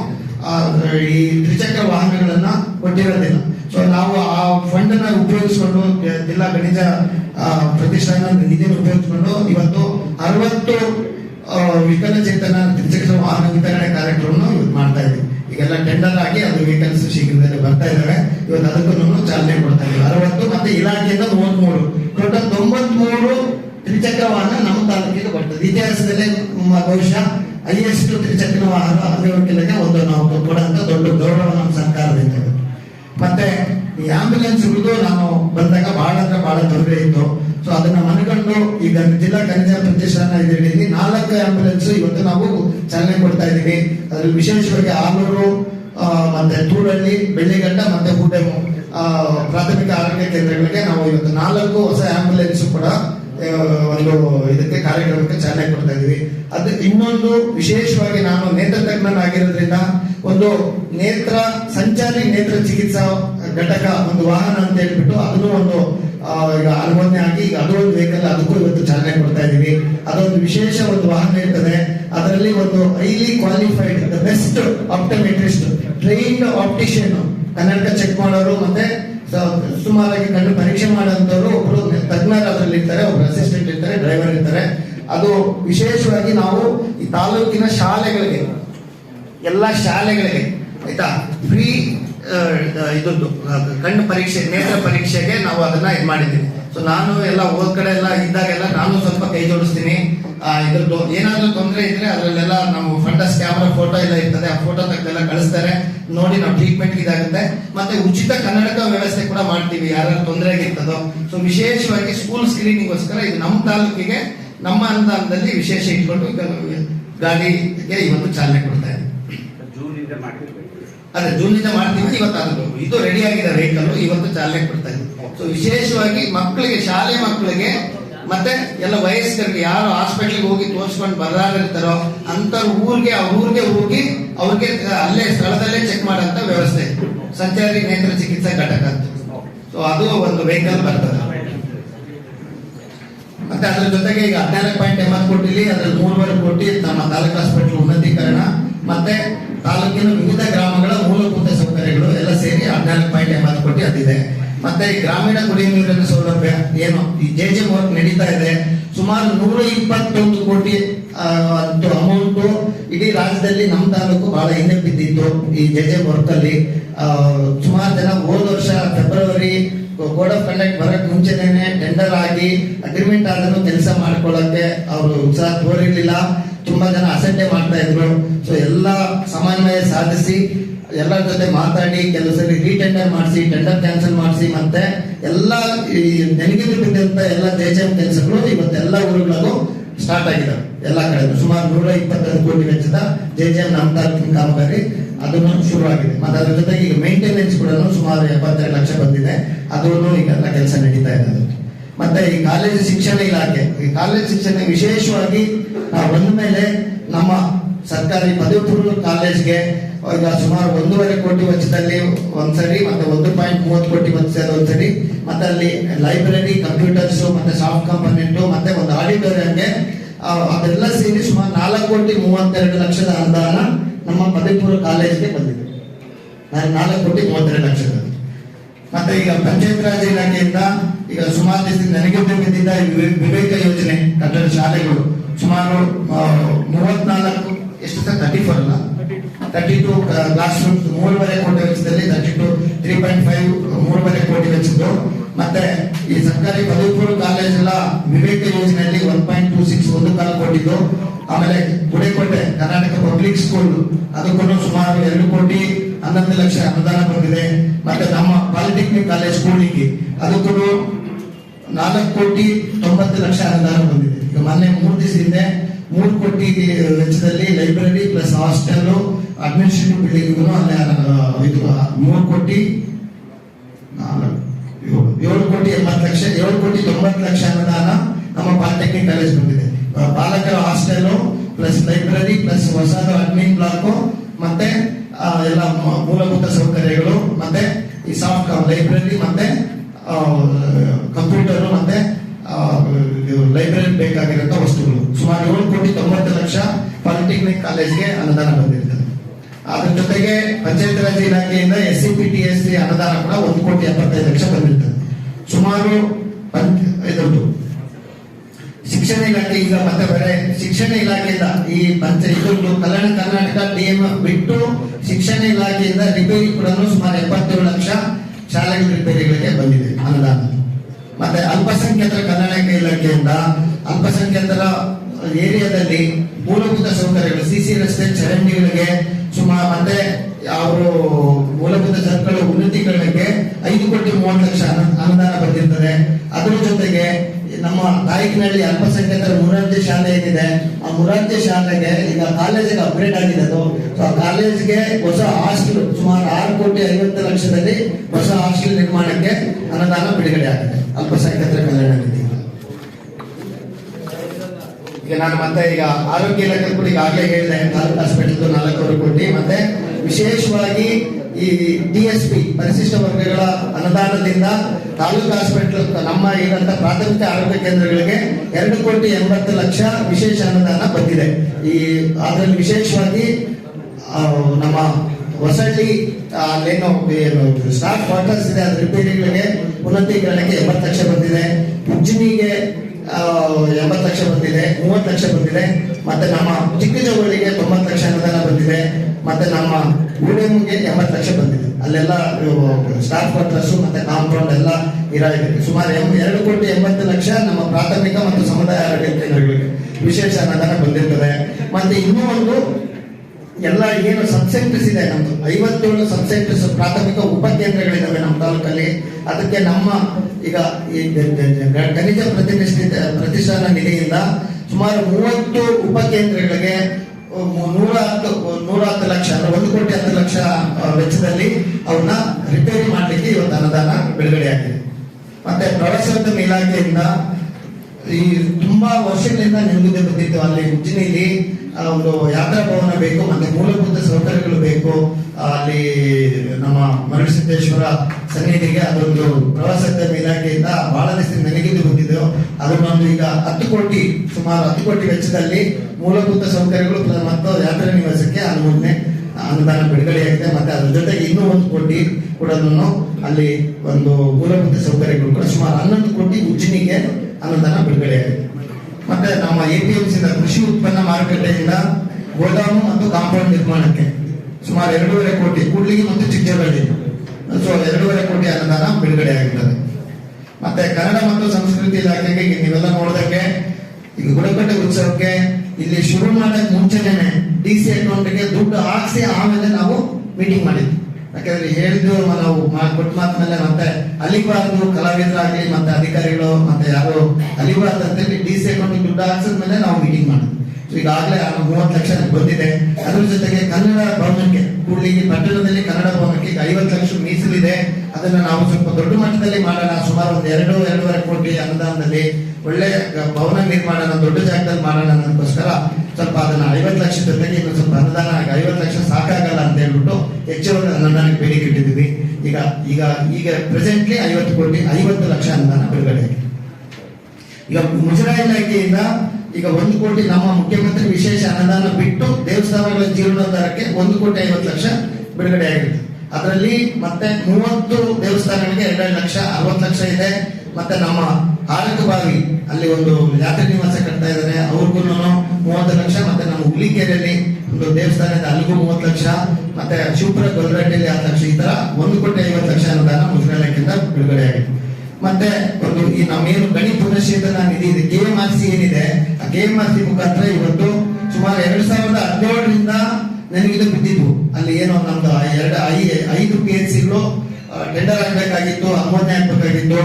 ಈ ತ್ರಿಚಕ್ರ ವಾಹನಗಳನ್ನ ಕೊಟ್ಟಿರೋದಿಲ್ಲ. ಸೊ ನಾವು ಆ ಫಂಡ್ ಅನ್ನ ಉಪಯೋಗಿಸಿಕೊಂಡು, ಜಿಲ್ಲಾ ಗಣಿತ ಪ್ರತಿಷ್ಠಾನ ನಿಧಿನ ಉಪಯೋಗಿಸಿಕೊಂಡು ಇವತ್ತು ಅರವತ್ತು ವಿಕಲ ವಿಕಲಚೇತನ ತ್ರಿಚಕ್ರ ವಾಹನ ವಿತರಣೆ ಕಾರ್ಯಕ್ರಮವನ್ನು ಮಾಡ್ತಾ ಇದ್ದೀವಿ. ಈಗೆಲ್ಲ ಟೆಂಡರ್ ಆಗಿ ಅದು ವೆಹಿಕಲ್ಸ್ ಶೀಘ್ರದಲ್ಲಿ ಬರ್ತಾ ಇದಾವೆ. ಇವತ್ತು ಅದಕ್ಕೂ ಚಾಲನೆ ಕೊಡ್ತಾ ಇದ್ದೀವಿ ಅರವತ್ತು ಮತ್ತೆ ಇಲಾಖೆಯಿಂದ ಮೂವತ್ಮೂರು. ಟೋಟಲ್ ತೊಂಬತ್ಮೂರು ತ್ರಿಚಕ್ರ ವಾಹನ ನಮ್ಮ ತಾಲೂಕಿಗೆ ಬರ್ತದೆ. ಇತಿಹಾಸದಲ್ಲೇ ಬಹುಶಃ ಹೈಯೆಸ್ಟ್ ತ್ರಿಚಕ್ರ ವಾಹನ ಅಂಗವಿಕಲಿಗೆ ಒಂದು ನಾವು ಕೊಡುವಂತ ದೊಡ್ಡ ಗೌರವ ನಮ್ಮ ಸರ್ಕಾರದಿಂದ ಮತ್ತೆ ಈ ಆಂಬ್ಯುಲೆನ್ಸ್ಗಳು ನಾವು ಬಂದಾಗ ಬಹಳ ಅಂದ್ರೆ ಬಹಳ ತೊಂದರೆ ಇತ್ತು. ಸೊ ಅದನ್ನ ಮನಗಂಡು ಈಗ ಜಿಲ್ಲಾ ಖನಿಜ ಪ್ರತಿಷ್ಠಾನ ಇದರಲ್ಲಿ ನಾಲ್ಕು ಆಂಬ್ಯುಲೆನ್ಸ್ ಇವತ್ತು ನಾವು ಚಾಲನೆ ಕೊಡ್ತಾ ಇದ್ದೀವಿ. ಅದ್ರಲ್ಲಿ ವಿಶೇಷವಾಗಿ ಆಲೂರು ಮತ್ತೆ ತೂರಳ್ಳಿ ಬೆಳ್ಳಿಗಡ್ಡ ಮತ್ತೆ ಹುಡ್ಡೆಮು ಆ, ಪ್ರಾಥಮಿಕ ಆರೋಗ್ಯ ಕೇಂದ್ರಗಳಿಗೆ ನಾವು ಇವತ್ತು ನಾಲ್ಕು ಹೊಸ ಆಂಬ್ಯುಲೆನ್ಸ್ ಕೂಡ ಒಂದು ಇದಕ್ಕೆ ಕಾರ್ಯಕ್ರಮಕ್ಕೆ ಚಾಲನೆ ಕೊಡ್ತಾ ಇದ್ದೀವಿ. ಅದು ಇನ್ನೊಂದು ವಿಶೇಷವಾಗಿ ನಾನು ನೇತ್ರ ತಜ್ಞನಾಗಿರೋದ್ರಿಂದ ಒಂದು ನೇತ್ರ ಸಂಚಾರಿ ನೇತ್ರ ಚಿಕಿತ್ಸಾ ಘಟಕ ಒಂದು ವಾಹನ ಅಂತ ಹೇಳ್ಬಿಟ್ಟು ಅದನ್ನು ಒಂದು ಈಗ ಅನುಮೋದನೆ ಆಗಿ ಈಗ ಅದು ಒಂದು ವೆಹಿಕಲ್ ಅದಕ್ಕೂ ಇವತ್ತು ಚಾಲನೆ ಕೊಡ್ತಾ ಇದೀವಿ ಅದೊಂದು ವಿಶೇಷ ಒಂದು ವಾಹನ ಇರ್ತದೆ. ಅದರಲ್ಲಿ ಒಂದು highly qualified the best optometrist trained optician ಕನ್ನಡಕ ಚೆಕ್ ಮಾಡೋರು ಮತ್ತೆ ಸುಮಾರಾಗಿ ಕಣ್ಣು ಪರೀಕ್ಷೆ ಮಾಡುವಂತವರು ಒಬ್ರು ತಜ್ಞರು ಅದರಲ್ಲಿ ಇರ್ತಾರೆ, ಒಬ್ರು ಅಸಿಸ್ಟೆಂಟ್ ಇರ್ತಾರೆ ಡ್ರೈವರ್ ಇರ್ತಾರೆ. ಅದು ವಿಶೇಷವಾಗಿ ನಾವು ಈ ತಾಲೂಕಿನ ಶಾಲೆಗಳಿಗೆ, ಎಲ್ಲ ಶಾಲೆಗಳಿಗೆ, ಆಯ್ತಾ ಫ್ರೀ ಇದೊಂದು ಕಣ್ಣು ಪರೀಕ್ಷೆ, ನೇತ್ರ ಪರೀಕ್ಷೆಗೆ ನಾವು ಅದನ್ನ ಇದು ಮಾಡಿದ್ದೀವಿ. ಸೊ ನಾನು ಎಲ್ಲ ಹೋದ್ ಕಡೆ ಎಲ್ಲ ಇದ್ದಾಗೆಲ್ಲ ನಾನು ಸ್ವಲ್ಪ ಕೈ ಜೋಡಿಸ್ತೀನಿ. ಇದ್ರದ್ದು ಏನಾದ್ರೂ ತೊಂದರೆ ಇದ್ರೆ ಅದರಲ್ಲೆಲ್ಲ ನಮ್ಮ ಫಂಡಸ್ ಕ್ಯಾಮ್ರಾ ಫೋಟೋ ಎಲ್ಲ ಇರ್ತದೆ. ಆ ಫೋಟೋ ತೆಗೆದೆಲ್ಲ ಕಳಿಸ್ತಾರೆ. ನೋಡಿ ನಾವು ಟ್ರೀಟ್ಮೆಂಟ್ ಇದಾಗುತ್ತೆ. ಮತ್ತೆ ಉಚಿತ ಕನ್ನಡಕ ವ್ಯವಸ್ಥೆ ಕೂಡ ಮಾಡ್ತೀವಿ. ಯಾರು ತೊಂದರೆ ಆಗಿರ್ತದೋ. ಸೊ ವಿಶೇಷವಾಗಿ ಸ್ಕೂಲ್ ಸ್ಕ್ರೀನಿಂಗ್ಗೋಸ್ಕರ ಇದು ನಮ್ಮ ತಾಲೂಕಿಗೆ, ನಮ್ಮ ಅನುದಾನದಲ್ಲಿ ವಿಶೇಷ ಇಟ್ಕೊಂಡು ಗಾಡಿಗೆ ಇವತ್ತು ಚಾಲನೆ ಕೊಡ್ತಾ ಇದ್ದೀವಿ. ಜೂನಿಂದ ಮಾಡಿರ್ಬೇಕು ಅದೇ ಜೂನಿಂದ ಮಾಡ್ತೀವಿ ಇವತ್ತು ಅದು ಇದು ರೆಡಿ ಆಗಿದೆ ವೆಹಿಕಲ್ ಇವತ್ತು ಚಾಲನೆ ಕೊಡ್ತಾ ಇದೆ ಸೊ ವಿಶೇಷವಾಗಿ ಮಕ್ಕಳಿಗೆ ಶಾಲೆ ಮಕ್ಕಳಿಗೆ ಮತ್ತೆ ಎಲ್ಲ ವಯಸ್ಕರಿಗೆ ಯಾರು ಹಾಸ್ಪಿಟ್ಲಿಗೆ ಹೋಗಿ ತೋರಿಸ್ಕೊಂಡು ಬರಾರಿರ್ತಾರೋ ಅಂತವ್ರ ಊರಿಗೆ ಆ ಊರಿಗೆ ಹೋಗಿ ಅವ್ರಿಗೆ ಅಲ್ಲೇ ಸ್ಥಳದಲ್ಲೇ ಚೆಕ್ ಮಾಡೋಂಥ ವ್ಯವಸ್ಥೆ. ಸಂಚಾರಿ ನೇತ್ರ ಚಿಕಿತ್ಸಾ ಘಟಕ ಅಂತ. ಸೊ ಅದು ಒಂದು ವೆಹಿಕಲ್ ಬರ್ತದೆ. ಮತ್ತೆ ಅದ್ರ ಜೊತೆಗೆ ಈಗ ಹದಿನಾಲ್ಕು ಪಾಯಿಂಟ್ ಎಂಬತ್ತು ಕೋಟಿಲಿ ಅದ್ರಲ್ಲಿ ಮೂರುವರೆ ಕೋಟಿ ನಮ್ಮ ತಾಲೂಕು ಹಾಸ್ಪಿಟಲ್ ಉನ್ನತೀಕರಣ. ಮತ್ತೆ ತಾಲೂಕಿನ ವಿವಿಧ ಗ್ರಾಮಗಳ ಮೂಲಭೂತ ಸೌಕರ್ಯಗಳು ಎಲ್ಲ ಸೇರಿ ಹದಿನಾಲ್ಕು ಪಾಯಿಂಟ್ ಎಂಬತ್ತು ಕೋಟಿ ಅದಿದೆ ಮತ್ತೆ ಗ್ರಾಮೀಣ ಕುಡಿಯುವ ನೀರಿನ ಸೌಲಭ್ಯ ಏನು? ಈ ಜೆ ಜೆ ವರ್ಕ್ ನಡೀತಾ ಇದೆ. ಸುಮಾರು ನೂರ ಇಪ್ಪತ್ತೊಂದು ಕೋಟಿ ಅಮೌಂಟ್ ಇಡೀ ರಾಜ್ಯದಲ್ಲಿ ನಮ್ಮ ತಾಲೂಕು ಬಹಳ ಹಿಂದೆ ಬಿದ್ದಿತ್ತು ಈ ಜೆ ಜೆ ವರ್ಕ್ ಅಲ್ಲಿ. ಸುಮಾರು ಜನ ಹೋದ ವರ್ಷ ಫೆಬ್ರವರಿ ಕೋಡ್ ಆಫ್ ಕಂಡಕ್ಟ್ ಬರಕ್ ಮುಂಚೆನೆ ಟೆಂಡರ್ ಆಗಿ ಅಗ್ರಿಮೆಂಟ್ ಆದರೂ ಕೆಲಸ ಮಾಡ್ಕೊಳ್ಳಕ್ಕೆ ಅವರು ಉತ್ಸಾಹ ತೋರಿರ್ಲಿಲ್ಲ. ತುಂಬಾ ಜನ ಅಸಡ್ಡೆ ಮಾಡ್ತಾ ಇದ್ರು. ಸೊ ಎಲ್ಲ ಸಮನ್ವಯ ಸಾಧಿಸಿ, ಎಲ್ಲರ ಜೊತೆ ಮಾತಾಡಿ ಕೆಲವು ಸರಿ ರೀಟೆಂಡರ್ ಮಾಡಿಸಿ ಟೆಂಡರ್ ಕ್ಯಾನ್ಸಲ್ ಮಾಡಿಸಿ, ಮತ್ತೆ ಎಲ್ಲ ಈ ನೆನಗಿದು ಬಿದ್ದಂತ ಎಲ್ಲ ದೇಶ ಕೆಲಸಗಳು ಇವತ್ತೆಲ್ಲ ಊರುಗಳಲ್ಲೂ ಸ್ಟಾರ್ಟ್ ಆಗಿದ್ದಾವೆ ಎಲ್ಲ ಕಡೆ. ಸುಮಾರು ನೂರ ಇಪ್ಪತ್ತೈದು ಕೋಟಿ ವೆಚ್ಚದ ಜೆಜೆಎಂ ನಮ್ಮ ತಾಲೂಕಿನ ಕಾಮಗಾರಿ ಅದನ್ನು ಶುರುವಾಗಿದೆ. ಮತ್ತೆ ಅದ್ರ ಜೊತೆಗೆ ಈಗ ಮೇಂಟೆನೆನ್ಸ್ ಕೂಡ ಸುಮಾರು ಎಪ್ಪತ್ತೆರಡು ಲಕ್ಷ ಬಂದಿದೆ. ಅದನ್ನು ಈಗೆಲ್ಲ ಕೆಲಸ ನಡೀತಾ ಇದೆ. ಮತ್ತೆ ಈ ಕಾಲೇಜು ಶಿಕ್ಷಣ ಇಲಾಖೆ. ಈ ಕಾಲೇಜು ಶಿಕ್ಷಣ ವಿಶೇಷವಾಗಿ ನಾವು ಬಂದ ಮೇಲೆ ನಮ್ಮ ಸರ್ಕಾರಿ ಪದವಿ ಪೂರ್ವ ಕಾಲೇಜ್ಗೆ ಈಗ ಸುಮಾರು ಒಂದೂವರೆ ಕೋಟಿ ವೆಚ್ಚದಲ್ಲಿ ಒಂದ್ಸರಿ ಮತ್ತೆ ಒಂದು ಪಾಯಿಂಟ್ ಮೂವತ್ತು ಕೋಟಿ ವೆಚ್ಚದ ಒಂದ್ಸರಿ ಮತ್ತೆ ಅಲ್ಲಿ ಲೈಬ್ರರಿ, ಕಂಪ್ಯೂಟರ್ಸ್ ಮತ್ತೆ ಸಾಫ್ಟ್ ಕಾಂಪೊನೆಂಟ್ ಮತ್ತೆ ಒಂದು ಆಡಿಟೋರಿಯಂಗೆ ಅದೆಲ್ಲ ಸೇರಿ ಸುಮಾರು ನಾಲ್ಕು ಕೋಟಿ ಮೂವತ್ತೆರಡು ಲಕ್ಷದ ಅನುದಾನ ನಮ್ಮ ಪದವಿ ಪೂರ್ವ ಕಾಲೇಜ್ಗೆ ಬಂದಿದೆ. ನಾಲ್ಕು ಕೋಟಿ ಮೂವತ್ತೆರಡು ಲಕ್ಷದಲ್ಲಿ ಮತ್ತೆ ಈಗ ಪಂಚಾಯತ್ ರಾಜ್ ಇಲಾಖೆಯಿಂದ ಈಗ ಸುಮಾರು ದಿವಸದಿಂದ ನನಗೆ ಬಿದ್ದಿದ್ದ ವಿವೇಕ ಯೋಜನೆ ಕಟ್ಟಡ ಶಾಲೆಗಳು ಸುಮಾರು ಮೂವತ್ನಾಲ್ಕು, ಎಷ್ಟು ಸರ್? ತರ್ಟಿ ಫೋರ್ ಅಲ್ಲ? ತರ್ಟಿ ಟು ಕ್ಲಾಸ್ ರೂಮ್ ಮೂರುವರೆ ಕೋಟಿ ವೆಚ್ಚದಲ್ಲಿ thirty two three point five ಮೂರುವರೆ ಕೋಟಿ ವೆಚ್ಚದ್ದು. ಮತ್ತೆ ಈ ಸರ್ಕಾರಿ ಪದವಿ ಪೂರ್ವ ಕಾಲೇಜ್ ಎಲ್ಲ ವಿವೇಕ ಯೋಜನೆಯಲ್ಲಿ ಒನ್ ಪಾಯಿಂಟ್ ಟೂ ಸಿಕ್ಸ್ ಒಂದು ಕಾಲು ಕೋಟಿದ್ದು ಆಮೇಲೆ ಗುಡೆಕೋಟೆ, ಕರ್ನಾಟಕ ಪಬ್ಲಿಕ್ ಸ್ಕೂಲ್ ಅದಕ್ಕೂ ಸುಮಾರು ಎರಡು ಕೋಟಿ ಹನ್ನೊಂದು ಲಕ್ಷ ಅನುದಾನ ಬಂದಿದೆ. ಮತ್ತೆ ನಮ್ಮ ಪಾಲಿಟೆಕ್ನಿಕ್ ಕಾಲೇಜ್ ಸ್ಕೂಲಿಗೆ ಅದಕ್ಕೂ ನಾಲ್ಕು ಕೋಟಿ ತೊಂಬತ್ತು ಲಕ್ಷ ಅನುದಾನ ಬಂದಿದೆ. ಈಗ ಮೊನ್ನೆ ಮೂರು ದಿವಸ ಹಿಂದೆ ಮೂರು ಕೋಟಿ ವೆಚ್ಚದಲ್ಲಿ library plus hostel administrative building ಅಲ್ಲಿ ಇದು ಮೂರು ಕೋಟಿ ಏಳು ಕೋಟಿ ಎಂಬತ್ತು ಲಕ್ಷ, ಏಳು ಕೋಟಿ ತೊಂಬತ್ತು ಲಕ್ಷ ಅನುದಾನ ನಮ್ಮ ಪಾಲಿಟೆಕ್ನಿಕ್ ಕಾಲೇಜ್ ಬಂದಿದೆ. ಬಾಲಕರ ಹಾಸ್ಟೆಲ್ ಪ್ಲಸ್ ಲೈಬ್ರರಿ ಪ್ಲಸ್ ಹೊಸದು ಅಡ್ಮಿನ್ ಬ್ಲಾಕ್, ಮತ್ತೆ ಎಲ್ಲ ಮೂಲಭೂತ ಸೌಕರ್ಯಗಳು, ಮತ್ತೆ ಈ ಸಾಫ್ಟ್ ಲೈಬ್ರರಿ, ಮತ್ತೆ ಕಂಪ್ಯೂಟರ್ ಮತ್ತೆ ಲೈಬ್ರರಿ ಬೇಕಾಗಿರುವಂತ ವಸ್ತುಗಳು. ಸುಮಾರು ಏಳು ಕೋಟಿ ತೊಂಬತ್ತು ಲಕ್ಷ ಪಾಲಿಟೆಕ್ನಿಕ್ ಕಾಲೇಜ್ಗೆ ಅನುದಾನ ಬಂದಿರ್ತದೆ. ಅದ್ರ ಜೊತೆಗೆ ಪಂಚಾಯತ್ ರಾಜ್ ಇಲಾಖೆಯಿಂದ S C P T S C ಅನುದಾನ ಕೂಡ ಒಂದು ಕೋಟಿ ಎಪ್ಪತ್ತೈದು ಲಕ್ಷ ಬಂದಿರ್ತದೆ. ಸುಮಾರು ಇದೊಂದು ಶಿಕ್ಷಣ ಇಲಾಖೆ ಈಗ ಮತ್ತೆ ಬೇರೆ, ಶಿಕ್ಷಣ ಇಲಾಖೆಯಿಂದ ಈ ಪಂಚ ಇದೊಂದು ಕಲ್ಯಾಣ ಕರ್ನಾಟಕ ಡಿಎಂ ಬಿಟ್ಟು ಶಿಕ್ಷಣ ಇಲಾಖೆಯಿಂದ ರಿಪೇರಿ ಕೂಡ ಸುಮಾರು ಎಪ್ಪತ್ತೇಳು ಲಕ್ಷ ಶಾಲೆಗಳ ರಿಪೇರಿಗಳಿಗೆ ಬಂದಿದೆ ಅನುದಾನ. ಮತ್ತೆ ಅಲ್ಪಸಂಖ್ಯಾತರ ಕಲ್ಯಾಣ ಇಲಾಖೆಯಿಂದ ಅಲ್ಪಸಂಖ್ಯಾತರ ಏರಿಯಾದಲ್ಲಿ ಮೂಲಭೂತ ಸೌಕರ್ಯಗಳು ಸಿಸಿ ರಸ್ತೆ, ಚರಂಡಿಗಳಿಗೆ ಸುಮಾರು ಮತ್ತೆ ಅವರು ಮೂಲಭೂತ ಸರ್ಕಾರ ಉನ್ನತೀಕರಣಕ್ಕೆ ಐದು ಕೋಟಿ ಮೂವತ್ತು ಲಕ್ಷ ಅನು- ಅನುದಾನ ಬಂದಿರ್ತದೆ. ಅದರ ಜೊತೆಗೆ ನಮ್ಮ ತಾಯಿಕಿನಲ್ಲಿ ಅಲ್ಪಸಂಖ್ಯಾತರ ಮುರಾರ್ಜಿ ಶಾಲೆ ಏನಿದೆ, ಆ ಮುರಾರ್ಜಿ ಶಾಲೆಗೆ ಈಗ ಕಾಲೇಜಿಗೆ ಅಪ್ಗ್ರೇಡ್ ಆಗಿದೆ ಅದು ಸೊ ಆ ಕಾಲೇಜ್ಗೆ ಹೊಸ ಹಾಸ್ಟೆಲ್, ಸುಮಾರು ಆರು ಕೋಟಿ ಐವತ್ತು ಲಕ್ಷದಲ್ಲಿ ಹೊಸ ಹಾಸ್ಟೆಲ್ ನಿರ್ಮಾಣಕ್ಕೆ ಅನುದಾನ ಬಿಡುಗಡೆ ಆಗಿದೆ, ಅಲ್ಪಸಂಖ್ಯಾತರ ಕಲ್ಯಾಣ ನಿಧಿ. ಈಗ ನಾನು ಮತ್ತೆ ಈಗ ಆರೋಗ್ಯ ಇಲಾಖೆ ಕೂಡ ಈಗಾಗಲೇ ಹೇಳಿದೆ ತಾಲೂಕು ಹಾಸ್ಪಿಟಲ್ ನಾಲ್ಕೂವರೆ ಕೋಟಿ. ಮತ್ತೆ ವಿಶೇಷವಾಗಿ ಈ ಡಿ ಎಸ್ ಪಿ ಪರಿಶಿಷ್ಟ ವರ್ಗಗಳ ಅನುದಾನದಿಂದ ತಾಲೂಕು ಹಾಸ್ಪಿಟಲ್ ನಮ್ಮ ಇರುವಂತಹ ಪ್ರಾಥಮಿಕ ಆರೋಗ್ಯ ಕೇಂದ್ರಗಳಿಗೆ ಎರಡು ಕೋಟಿ ಎಂಬತ್ತು ಲಕ್ಷ ವಿಶೇಷ ಅನುದಾನ ಬಂದಿದೆ. ಈ, ಅದರಲ್ಲಿ ವಿಶೇಷವಾಗಿ ನಮ್ಮ ಹೊಸಳ್ಳಿ ಏನು ಸ್ಟಾಫ್ ಕ್ವಾರ್ಟರ್ಸ್ ಇದೆ, ಅದ್ರ ರಿಪೇರಿಗಳಿಗೆ ಉನ್ನತೀಕರಣಕ್ಕೆ ಎಂಬತ್ತು ಲಕ್ಷ ಬಂದಿದೆ. ಉಜ್ಜಿನಿಗೆ ಎಂಬತ್ತು ಲಕ್ಷ ಬಂದಿದೆ, ಮೂವತ್ತು ಲಕ್ಷ ಬಂದಿದೆ. ಮತ್ತೆ ನಮ್ಮ ಚಿಕ್ಕಜವಳಿಗೆ ತೊಂಬತ್ತು ಲಕ್ಷ ಅನುದಾನ ಬಂದಿದೆ. ಮತ್ತೆ ನಮ್ಮ ಉಳಿಮುಗೆ ಎಂಬತ್ತು ಲಕ್ಷ ಬಂದಿದೆ. ಅಲ್ಲೆಲ್ಲ ಸ್ಟಾಫ್ ಕ್ವಾರ್ಟರ್ಸ್ ಮತ್ತೆ ಕಾಂಪೌಂಡ್ ಎಲ್ಲ ಇರಾಗಿದೆ ಸುಮಾರು ಎಂ- ಎರಡು ಕೋಟಿ ಎಂಬತ್ತು ಲಕ್ಷ ನಮ್ಮ ಪ್ರಾಥಮಿಕ ಮತ್ತು ಸಮುದಾಯ ಆರೋಗ್ಯ ಕೇಂದ್ರಗಳಿಗೆ ವಿಶೇಷ ಅನುದಾನ ಬಂದಿರ್ತದೆ. ಮತ್ತೆ ಇನ್ನೂ ಒಂದು ಎಲ್ಲ ಏನು ಸಬ್ ಸೆಂಟರ್ಸ್ ಇದೆ ನಮ್ದು. ಐವತ್ತೇಳು ಸಬ್ ಸೆಂಟರ್ಸ್ ಪ್ರಾಥಮಿಕ ಉಪಕೇಂದ್ರಗಳಿದ್ದಾವೆ ನಮ್ಮ ತಾಲೂಕಲ್ಲಿ. ಅದಕ್ಕೆ ನಮ್ಮ ಈಗ ಈ ಖನಿಜ ಪ್ರತಿಷ್ಠಿತ ಪ್ರತಿಷ್ಠಾನ ನಿಧಿಯಿಂದ ಸುಮಾರು ಮೂವತ್ತು ಉಪಕೇಂದ್ರಗಳಿಗೆ ನೂರ ಹತ್ತು ನೂರ ಹತ್ತು ಲಕ್ಷ ಅಂದ್ರೆ ಒಂದು ಕೋಟಿ ಹತ್ತು ಲಕ್ಷ ವೆಚ್ಚದಲ್ಲಿ ಅವನ್ನ ರಿಪೇರಿ ಮಾಡಲಿಕ್ಕೆ ಇವತ್ತು ಅನುದಾನ ಬಿಡುಗಡೆ ಆಗಿದೆ. ಮತ್ತೆ ಪ್ರವಾಸೋದ್ಯಮ ಇಲಾಖೆಯಿಂದ ಈ ತುಂಬಾ ವರ್ಷಗಳಿಂದ ನೆನಗುದೇ ಬಂದಿತ್ತು ಅಲ್ಲಿ ಉಜ್ಜಿನಿಲಿ ಆ, ಒಂದು ಯಾತ್ರಾ ಭವನ ಬೇಕು ಮತ್ತೆ ಮೂಲಭೂತ ಸೌಕರ್ಯಗಳು ಬೇಕು ಅಲ್ಲಿ ನಮ್ಮ ಮರುಸಿದ್ದೇಶ್ವರ ಸನ್ನಿಧಿಗೆ ಅದೊಂದು ಪ್ರವಾಸೋದ್ಯಮ ಇಲಾಖೆಯಿಂದ ಬಹಳ ದಿವಸ ನೆನಗಿದ್ದು ಬಂದಿದ್ದು. ಅದನ್ನೊಂದು ಈಗ ಹತ್ತು ಕೋಟಿ, ಸುಮಾರು ಹತ್ತು ಕೋಟಿ ವೆಚ್ಚದಲ್ಲಿ ಮೂಲಭೂತ ಸೌಕರ್ಯಗಳು ಮತ್ತು ಯಾತ್ರೆ ನಿವಾಸಕ್ಕೆ ಅನುಮೋದನೆ, ಅನುದಾನ ಬಿಡುಗಡೆಯಾಗಿದೆ ಮತ್ತೆ ಅದ್ರ ಜೊತೆಗೆ ಇನ್ನೂ ಒಂದು ಕೋಟಿ ಕೂಡ ಅಲ್ಲಿ ಒಂದು ಮೂಲಭೂತ ಸೌಕರ್ಯಗಳು ಕೂಡ ಸುಮಾರು ಹನ್ನೊಂದು ಕೋಟಿ ಉಜ್ಜಿನಿಗೆ ಅನುದಾನ ಬಿಡುಗಡೆಯಾಗಿದೆ ಮತ್ತೆ ನಮ್ಮ ಎ ಪಿ ಎಂ ಕೃಷಿ ಉತ್ಪನ್ನ ಮಾರುಕಟ್ಟೆಯಿಂದ ಗೋದಾಮು ಮತ್ತು ಕಾಂಪೌಂಡ್ ನಿರ್ಮಾಣಕ್ಕೆ ಸುಮಾರು ಎರಡೂವರೆ ಕೋಟಿ, ಕೂಡ್ಲಿಗೆ ಮತ್ತು ಚಿಕ್ಕಬಳ್ಳಿ ಸೊ ಎರಡೂವರೆ ಕೋಟಿ ಅನುದಾನ ಬಿಡುಗಡೆ ಆಗಿರ್ತದೆ ಮತ್ತೆ ಕನ್ನಡ ಮತ್ತು ಸಂಸ್ಕೃತಿ ಇಲಾಖೆಗೆ ನೀವೆಲ್ಲ ನೋಡೋದಕ್ಕೆ ಈಗ ಗುಡಕಟ್ಟೆ ಉತ್ಸವಕ್ಕೆ ಇಲ್ಲಿ ಶುರು ಮಾಡಕ್ ಮುಂಚೆನೆ ಡಿ ಸಿ ಅಕೌಂಟ್ಗೆ ದುಡ್ಡು ಹಾಕ್ಸಿ ಆಮೇಲೆ ನಾವು ಮೀಟಿಂಗ್ ಮಾಡಿದ್ವಿ. ಯಾಕಂದ್ರೆ ಹೇಳಿದ್ದು ನಾವು ಕೊಟ್ಟ ಮಾತ್ಮೇಲೆ ಮತ್ತೆ ಅಲಿಬಾರ್ದು ಕಲಾವಿದರಾಗ್ಲಿ, ಮತ್ತೆ ಅಧಿಕಾರಿಗಳು, ಮತ್ತೆ ಯಾರು ಅಲಿಬಾರ್ದು ಅಂತೇಳಿ ಡಿ ಸಿ ಅಕೌಂಟ್ ದುಡ್ಡು ಹಾಕ್ಸಿದ್ಮೇಲೆ ನಾವು ಮೀಟಿಂಗ್ ಮಾಡಿದ್ವಿ. ಈಗಾಗಲೇ ಮೂವತ್ತು ಲಕ್ಷ ಬಂದಿದೆ. ಅದ್ರ ಜೊತೆಗೆ ಕನ್ನಡ ಭವನಕ್ಕೆ ಕೂಡ್ಲಿಗಿ ಪಟ್ಟಣದಲ್ಲಿ ಕನ್ನಡ ಭವನಕ್ಕೆ ಐವತ್ತು ಲಕ್ಷ ಮೀಸಲಿದೆ. ಅದನ್ನ ನಾವು ಸ್ವಲ್ಪ ದೊಡ್ಡ ಮಟ್ಟದಲ್ಲಿ ಮಾಡೋಣ. ಸುಮಾರು ಒಂದು ಎರಡು, ಎರಡೂವರೆ ಕೋಟಿ ಅನುದಾನದಲ್ಲಿ ಒಳ್ಳೆ ಭವನ ನಿರ್ಮಾಣ ದೊಡ್ಡ ಜಾಗದಲ್ಲಿ ಮಾಡೋಣ ಅನ್ನೋದಕ್ಕೋಸ್ಕರ ಸ್ವಲ್ಪ ಅದನ್ನ ಐವತ್ತು ಲಕ್ಷ ಜೊತೆಗೆ ಇನ್ನು ಸ್ವಲ್ಪ ಅನುದಾನ ಐವತ್ತು ಲಕ್ಷ ಸಾಕಾಗಲ್ಲ ಅಂತ ಹೇಳ್ಬಿಟ್ಟು ಹೆಚ್ಚುವರಿ ಅನುದಾನಕ್ಕೆ ಬೇಡಿಕೆ ಇಟ್ಟಿದ್ದೀವಿ. ಈಗ ಈಗ ಈಗ ಪ್ರೆಸೆಂಟ್ಲಿ ಐವತ್ತು ಕೋಟಿ, ಐವತ್ತು ಲಕ್ಷ ಅನುದಾನ ಬಿಡುಗಡೆ. ಈಗ ಮುಜರಾಯಿ ಇಲಾಖೆಯಿಂದ ಈಗ ಒಂದು ಕೋಟಿ ನಮ್ಮ ಮುಖ್ಯಮಂತ್ರಿ ವಿಶೇಷ ಅನುದಾನ ಬಿಟ್ಟು ದೇವಸ್ಥಾನಗಳ ಜೀರ್ಣೋದ್ಧಾರಕ್ಕೆ ಒಂದು ಕೋಟಿ ಐವತ್ತು ಲಕ್ಷ ಬಿಡುಗಡೆ ಆಗಿದೆ. ಅದರಲ್ಲಿ ಮತ್ತೆ ಮೂವತ್ತು ದೇವಸ್ಥಾನಗಳಿಗೆ ಎರಡೆರಡು ಲಕ್ಷ, ಅರವತ್ತು ಲಕ್ಷ ಇದೆ. ಮತ್ತೆ ನಮ್ಮ ಬಾವಿ ಅಲ್ಲಿ ಒಂದು ಜಾತ್ರೆ ನಿವಾಸ ಕಟ್ತಾ ಇದ್ದಾರೆ. ಅವ್ರಿಗೂ ಮೂವತ್ತು ಲಕ್ಷ, ಮತ್ತೆ ನಮ್ಮ ಹುಲಿಕೆರೆಯಲ್ಲಿ ಒಂದು ದೇವಸ್ಥಾನ ಇದೆ, ಅಲ್ಲಿಗೂ ಮೂವತ್ತು ಲಕ್ಷ, ಮತ್ತೆ ಶಿವಪುರ ಗೊಲ್ಲರಟ್ಟಿಯಲ್ಲಿ ಹತ್ತು ಲಕ್ಷ. ಈ ತರ ಒಂದು ಕೋಟಿ ಐವತ್ತು ಲಕ್ಷ ಅನುದಾನ ಮುಜರಾಲಯಕ್ಕಿಂತ ಬಿಡುಗಡೆ ಆಗಿದೆ. ಮತ್ತೆ ಒಂದು ಈ ನಮ್ಮೇನು ಗಣಿ ಪುನಶ್ಚೇತನ ನಿಧಿ ಇದೆ. ಕೆ ಎಂ ಆರ್ ಸಿ ಏನಿದೆ, ಆ ಕೆ ಎಂ ಆರ್ ಸಿ ಮುಖಾಂತರ ಇವತ್ತು ಸುಮಾರು ಎರಡ್ ಸಾವಿರದ ಹದಿನೇಳರಿಂದ ನನಗಿದು ಬಿದ್ದಿದ್ವು ಅಲ್ಲಿ ಏನೋ ನಮ್ದು ಎರಡು ಐ ಐದು ಪಿ ಎಚ್ ಸಿಗಳು ಟೆಂಡರ್ ಆಗ್ಬೇಕಾಗಿತ್ತು, ಅನುಮೋದನೆ ಆಗ್ಬೇಕಾಗಿತ್ತು.